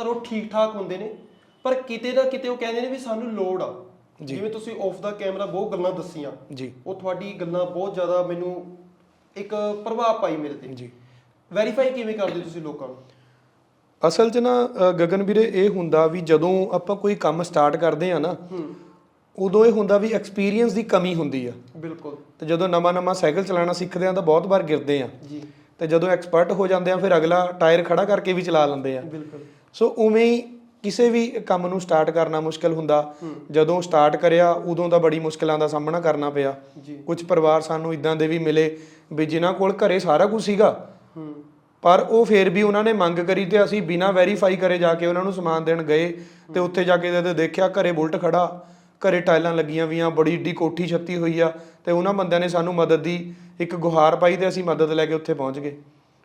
ਘਰੋਂ ਠੀਕ ਠਾਕ ਹੁੰਦੇ ਨੇ ਪਰ ਕਿਤੇ ਨਾ ਕਿਤੇ ਉਹ ਕਹਿੰਦੇ ਨੇ ਵੀ ਸਾਨੂੰ ਲੋੜ ਆ। ਜਿਵੇਂ ਤੁਸੀਂ ਆਫ ਦਾ ਕੈਮਰਾ ਬਹੁਤ ਗੱਲਾਂ ਦੱਸੀਆਂ। ਜੀ। ਉਹ ਤੁਹਾਡੀ ਗੱਲਾਂ ਬਹੁਤ ਜ਼ਿਆਦਾ ਮੈਨੂੰ ਇੱਕ ਪ੍ਰਭਾਵ ਪਾਈ ਮੇਰੇ ਤੇ। ਜੀ। ਵੈਰੀਫਾਈ ਕਿਵੇਂ ਕਰਦੇ ਤੁਸੀਂ ਲੋਕਾਂ ਨੂੰ? ਅਸਲ 'ਚ ਨਾ ਅ, ਗਗਨ ਵੀਰੇ ਇਹ ਹੁੰਦਾ ਵੀ ਜਦੋਂ ਆਪਾਂ ਕੋਈ ਕੰਮ ਸਟਾਰਟ ਕਰਦੇ ਆ ਨਾ ਉਦੋਂ ਇਹ ਹੁੰਦਾ ਵੀ ਐਕਸਪੀਰੀਅੰਸ ਦੀ ਕਮੀ ਹੁੰਦੀ ਆ। ਬਿਲਕੁਲ। ਤੇ ਜਦੋਂ ਨਵਾਂ-ਨਵਾਂ ਸਾਈਕਲ ਚਲਾਉਣਾ ਸਿੱਖਦੇ ਆ ਤਾਂ ਬਹੁਤ ਵਾਰ ਗਿਰਦੇ ਆ ਜੀ। ਤੇ ਜਦੋਂ ਐਕਸਪਰਟ ਹੋ ਜਾਂਦੇ ਆ ਫਿਰ ਅਗਲਾ ਟਾਇਰ ਖੜਾ ਕਰਕੇ ਵੀ ਚਲਾ ਲੈਂਦੇ ਆ ਬਿਲਕੁਲ। ਸੋ ਉਵੇਂ ਹੀ ਕਿਸੇ ਵੀ ਕੰਮ ਨੂੰ ਸਟਾਰਟ ਕਰਨਾ ਮੁਸ਼ਕਲ ਹੁੰਦਾ। ਜਦੋਂ ਸਟਾਰਟ ਕਰਿਆ ਉਦੋਂ ਤਾਂ ਬੜੀ ਮੁਸ਼ਕਲਾਂ ਦਾ ਸਾਹਮਣਾ ਕਰਨਾ ਪਿਆ। ਜੀ। ਕੁਝ ਪਰਿਵਾਰ ਸਾਨੂੰ ਇਦਾਂ ਦੇ ਵੀ ਮਿਲੇ ਵੀ ਜਿਨ੍ਹਾਂ ਕੋਲ ਘਰੇ ਸਾਰਾ ਕੁਝ ਸੀਗਾ। ਹੂੰ। ਪਰ ਉਹ ਫੇਰ ਵੀ ਉਹਨਾਂ ਨੇ ਮੰਗ ਕਰੀ ਤੇ ਅਸੀਂ ਬਿਨਾਂ ਵੈਰੀਫਾਈ ਕਰੇ ਜਾ ਕੇ ਉਹਨਾਂ ਨੂੰ ਸਮਾਨ ਦੇਣ ਗਏ ਤੇ ਉੱਥੇ ਜਾ ਕੇ ਜਦੋਂ ਦੇਖਿਆ ਘਰੇ ਬੁਲਟ ਖੜਾ ਘਰੇ ਟਾਈਲਾਂ ਲੱਗੀਆਂ ਵੀਆਂ ਬੜੀ ਏਡੀ ਕੋਠੀ ਛੱਤੀ ਹੋਈ ਆ ਤੇ ਉਹਨਾਂ ਬੰਦਿਆਂ ਨੇ ਸਾਨੂੰ ਮਦਦ ਦੀ ਇੱਕ ਗੁਹਾਰ ਪਾਈ ਤੇ ਅਸੀਂ ਮਦਦ ਲੈ ਕੇ ਉੱਥੇ ਪਹੁੰਚ ਗਏ।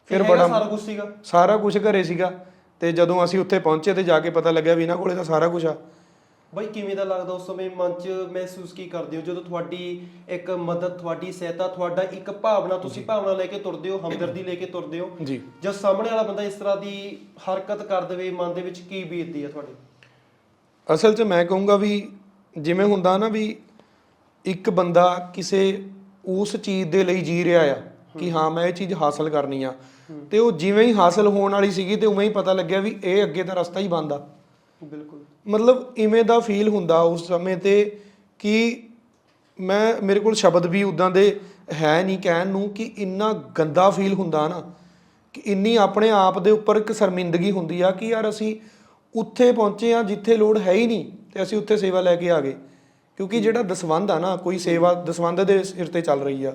ਫਿਰ ਬੜਾ ਸਾਰਾ ਕੁਝ ਸੀਗਾ? ਸਾਰਾ ਕੁਝ ਘਰੇ ਸੀਗਾ ਤੇ ਜਦੋਂ ਅਸੀਂ ਉੱਥੇ ਪਹੁੰਚੇ ਤੇ ਜਾ ਕੇ ਪਤਾ ਲੱਗਿਆ ਵੀ ਇਹਨਾਂ ਕੋਲੇ ਤਾਂ ਸਾਰਾ ਕੁਝ ਆ। ਬਾਈ ਕਿਵੇਂ ਦਾ ਲੱਗਦਾ ਉਸ ਸਮੇਂ ਮਨ 'ਚ ਮਹਿਸੂਸ ਕੀ ਕਰਦੇ ਹੋ? ਜਦੋਂ ਤੁਹਾਡੀ ਇੱਕ ਮਦਦ ਤੁਹਾਡੀ ਸਹਾਇਤਾ ਤੁਹਾਡਾ ਇੱਕ ਭਾਵਨਾ ਤੁਸੀਂ ਭਾਵਨਾ ਲੈ ਕੇ ਤੁਰਦੇ ਹੋ ਹਮਦਰਦੀ ਲੈ ਕੇ ਤੁਰਦੇ ਹੋ ਜੀ। ਜਦ ਸਾਹਮਣੇ ਵਾਲਾ ਬੰਦਾ ਇਸ ਤਰ੍ਹਾਂ ਦੀ ਹਰਕਤ ਕਰ ਦੇਵੇ ਮਨ ਦੇ ਵਿੱਚ ਕੀ ਬੀਤਦੀ ਹੈ ਤੁਹਾਡੇ? ਅਸਲ 'ਚ ਮੈਂ ਕਹੂੰਗਾ ਵੀ ਜਿਵੇਂ ਹੁੰਦਾ ਨਾ ਵੀ ਇੱਕ ਬੰਦਾ ਕਿਸੇ ਉਸ ਚੀਜ਼ ਦੇ ਲਈ ਜੀ ਰਿਹਾ ਆ ਕਿ ਹਾਂ ਮੈਂ ਇਹ ਚੀਜ਼ ਹਾਸਲ ਕਰਨੀ ਆ। ਤੇ ਉਹ ਜਿਵੇਂ ਹੀ ਹਾਸਲ ਹੋਣ ਵਾਲੀ ਸੀਗੀ ਤੇ ਉਵੇਂ ਹੀ ਪਤਾ ਲੱਗਿਆ ਵੀ ਇਹ ਅੱਗੇ ਦਾ ਰਸਤਾ ਹੀ ਬੰਦ ਆ। ਬਿਲਕੁਲ। ਮਤਲਬ ਇਵੇਂ ਦਾ ਫੀਲ ਹੁੰਦਾ ਉਸ ਸਮੇਂ ਤੇ ਕਿ ਮੈਂ ਮੇਰੇ ਕੋਲ ਸ਼ਬਦ ਵੀ ਉਦਾਂ ਦੇ ਹੈ ਨਹੀਂ ਕਹਿਣ ਨੂੰ ਕਿ ਇੰਨਾ ਗੰਦਾ ਫੀਲ ਹੁੰਦਾ ਨਾ ਕਿ ਇੰਨੀ ਆਪਣੇ ਆਪ ਦੇ ਉੱਪਰ ਇੱਕ ਸ਼ਰਮਿੰਦਗੀ ਹੁੰਦੀ ਆ ਕਿ ਯਾਰ ਅਸੀਂ ਉੱਥੇ ਪਹੁੰਚੇ ਆ ਜਿੱਥੇ ਲੋੜ ਹੈ ਹੀ ਨਹੀਂ ਤੇ ਅਸੀਂ ਉੱਥੇ ਸੇਵਾ ਲੈ ਕੇ ਆ ਗਏ। ਕਿਉਂਕਿ ਜਿਹੜਾ ਦਸਵੰਧ ਆ ਨਾ ਕੋਈ ਸੇਵਾ ਦਸਵੰਧ ਦੇ ਸਿਰ ਤੇ ਚੱਲ ਰਹੀ ਆ।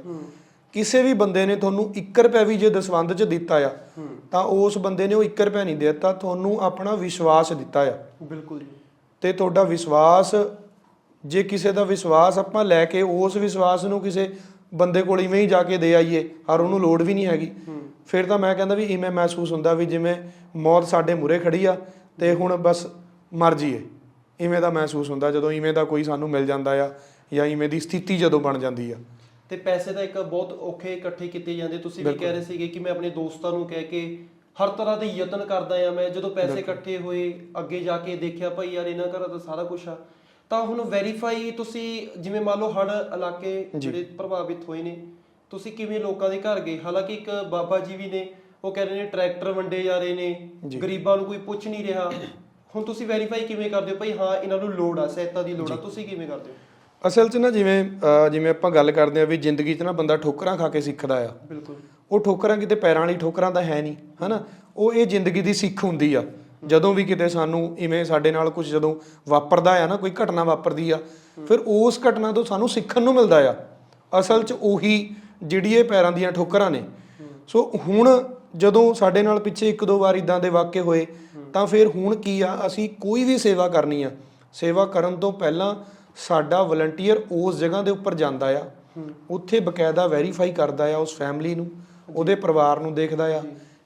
ਕਿਸੇ ਵੀ ਬੰਦੇ ਨੇ ਤੁਹਾਨੂੰ 1 ਰੁਪਿਆ ਵੀ ਜੇ ਦਸਵੰਧ 'ਚ ਦਿੱਤਾ ਆ ਤਾਂ ਉਸ ਬੰਦੇ ਨੇ ਉਹ 1 ਰੁਪਿਆ ਨਹੀਂ ਦਿੱਤਾ ਤੁਹਾਨੂੰ ਆਪਣਾ ਵਿਸ਼ਵਾਸ ਦਿੱਤਾ ਆ। ਬਿਲਕੁਲ ਜੀ। ਤੇ ਤੁਹਾਡਾ ਵਿਸ਼ਵਾਸ ਜੇ ਕਿਸੇ ਦਾ ਵਿਸ਼ਵਾਸ ਆਪਾਂ ਲੈ ਕੇ ਉਸ ਵਿਸ਼ਵਾਸ ਨੂੰ ਕਿਸੇ ਬੰਦੇ ਕੋਲ ਇਵੇਂ ਹੀ ਜਾ ਕੇ ਦੇ ਆਈਏ ਔਰ ਉਹਨੂੰ ਲੋੜ ਵੀ ਨਹੀਂ ਹੈਗੀ। ਫਿਰ ਤਾਂ ਮੈਂ ਕਹਿੰਦਾ ਵੀ ਇਵੇਂ ਮਹਿਸੂਸ ਹੁੰਦਾ ਵੀ ਜਿਵੇਂ ਮੌਤ ਸਾਡੇ ਮੂਹਰੇ ਖੜੀ ਆ ਤੇ ਹੁਣ ਬਸ ਮਰ ਜੀਏ ਇਵੇਂ ਦਾ ਮਹਿਸੂਸ ਹੁੰਦਾ ਜਦੋਂ ਇਵੇਂ ਦਾ ਕੋਈ ਸਾਨੂੰ ਮਿਲ ਜਾਂਦਾ ਆ ਜਾਂ ਇਵੇਂ ਦੀ ਸਥਿਤੀ ਜਦੋਂ ਬਣ ਜਾਂਦੀ ਆ। ਤੇ ਪੈਸੇ ਤਾਂ ਇੱਕ ਬਹੁਤ ਔਖੇ ਇਕੱਠੇ ਕੀਤੇ ਜਾਂਦੇ। ਤੁਸੀਂ ਵੀ ਕਹਿ ਰਹੇ ਸੀਗੇ ਕਿ ਮੈਂ ਆਪਣੇ ਦੋਸਤਾਂ ਨੂੰ ਕਹਿ ਕੇ ਹਰ ਤਰ੍ਹਾਂ ਦੇ ਯਤਨ ਕਰਦਾ ਆ ਮੈਂ ਜਦੋਂ ਪੈਸੇ ਇਕੱਠੇ ਹੋਏ ਅੱਗੇ ਜਾ ਕੇ ਦੇਖਿਆ ਭਾਈ ਯਾਰ ਇਹਨਾਂ ਘਰਾਂ ਤਾਂ ਸਾਰਾ ਕੁਝ ਆ। ਤਾਂ ਹੁਣ ਵੈਰੀਫਾਈ ਤੁਸੀਂ ਜਿਵੇਂ ਮੰਨ ਲਓ ਹੜ ਇਲਾਕੇ ਜਿਹੜੇ ਪ੍ਰਭਾਵਿਤ ਹੋਏ ਨੇ ਤੁਸੀਂ ਕਿਵੇਂ ਲੋਕਾਂ ਦੇ ਘਰ ਗਏ? ਹਾਲਾਂਕਿ ਇੱਕ ਬਾਬਾ ਜੀ ਵੀ ਨੇ ਉਹ ਕਹਿ ਰਹੇ ਨੇ ਟਰੈਕਟਰ ਵੰਡੇ ਜਾ ਰਹੇ ਨੇ ਗਰੀਬਾਂ ਨੂੰ ਕੋਈ ਪੁੱਛ ਨਹੀਂ ਰਿਹਾ। ਹੁਣ ਤੁਸੀਂ ਵੈਰੀਫਾਈ ਕਿਵੇਂ ਕਰਦੇ ਹੋ? ਭਾਈ ਹਾਂ ਇਹਨਾਂ ਨੂੰ ਲੋੜ ਆ ਸਹਾਇਤਾ ਦੀ ਲੋੜ ਆ। ਤੁਸੀਂ ਕਿਵੇਂ ਕਰਦੇ ਹੋ? ਅਸਲ 'ਚ ਨਾ ਜਿਵੇਂ ਜਿਵੇਂ ਆਪਾਂ ਗੱਲ ਕਰਦੇ ਆ ਵੀ ਜ਼ਿੰਦਗੀ 'ਚ ਨਾ ਬੰਦਾ ਠੋਕਰਾਂ ਖਾ ਕੇ ਸਿੱਖਦਾ ਆ। ਬਿਲਕੁਲ। ਉਹ ਠੋਕਰਾਂ ਕਿਤੇ ਪੈਰਾਂ ਵਾਲੀ ਠੋਕਰਾਂ ਤਾਂ ਹੈ ਨਹੀਂ ਹਨਾ? ਉਹ ਇਹ ਜ਼ਿੰਦਗੀ ਦੀ ਸਿੱਖ ਹੁੰਦੀ ਆ। ਜਦੋਂ ਵੀ ਕਿਤੇ ਸਾਨੂੰ ਇਵੇਂ ਸਾਡੇ ਨਾਲ ਕੁਝ ਜਦੋਂ ਵਾਪਰਦਾ ਆ ਨਾ ਕੋਈ ਘਟਨਾ ਵਾਪਰਦੀ ਆ ਫਿਰ ਉਸ ਘਟਨਾ ਤੋਂ ਸਾਨੂੰ ਸਿੱਖਣ ਨੂੰ ਮਿਲਦਾ ਆ। ਅਸਲ 'ਚ ਉਹੀ ਜਿਹੜੀ ਇਹ ਪੈਰਾਂ ਦੀਆਂ ਠੋਕਰਾਂ ਨੇ। ਸੋ ਹੁਣ ਜਦੋਂ ਸਾਡੇ ਨਾਲ ਪਿੱਛੇ ਇੱਕ ਦੋ ਵਾਰ ਇਦਾਂ ਦੇ ਵਾਕੇ ਹੋਏ ਤਾਂ ਫਿਰ ਹੁਣ ਕੀ ਆ? ਅਸੀਂ ਕੋਈ ਵੀ ਸੇਵਾ ਕਰਨੀ ਆ। ਸੇਵਾ ਕਰਨ ਤੋਂ ਪਹਿਲਾਂ ਸਾਡਾ ਵਲੰਟੀਅਰ ਉਸ ਜਗ੍ਹਾ ਦੇ ਉੱਪਰ ਜਾਂਦਾ ਆ। ਉੱਥੇ ਬਕਾਇਦਾ ਵੈਰੀਫਾਈ ਕਰਦਾ ਆ ਉਸ ਫੈਮਿਲੀ ਨੂੰ ਉਹਦੇ ਪਰਿਵਾਰ ਨੂੰ ਦੇਖਦਾ ਆ।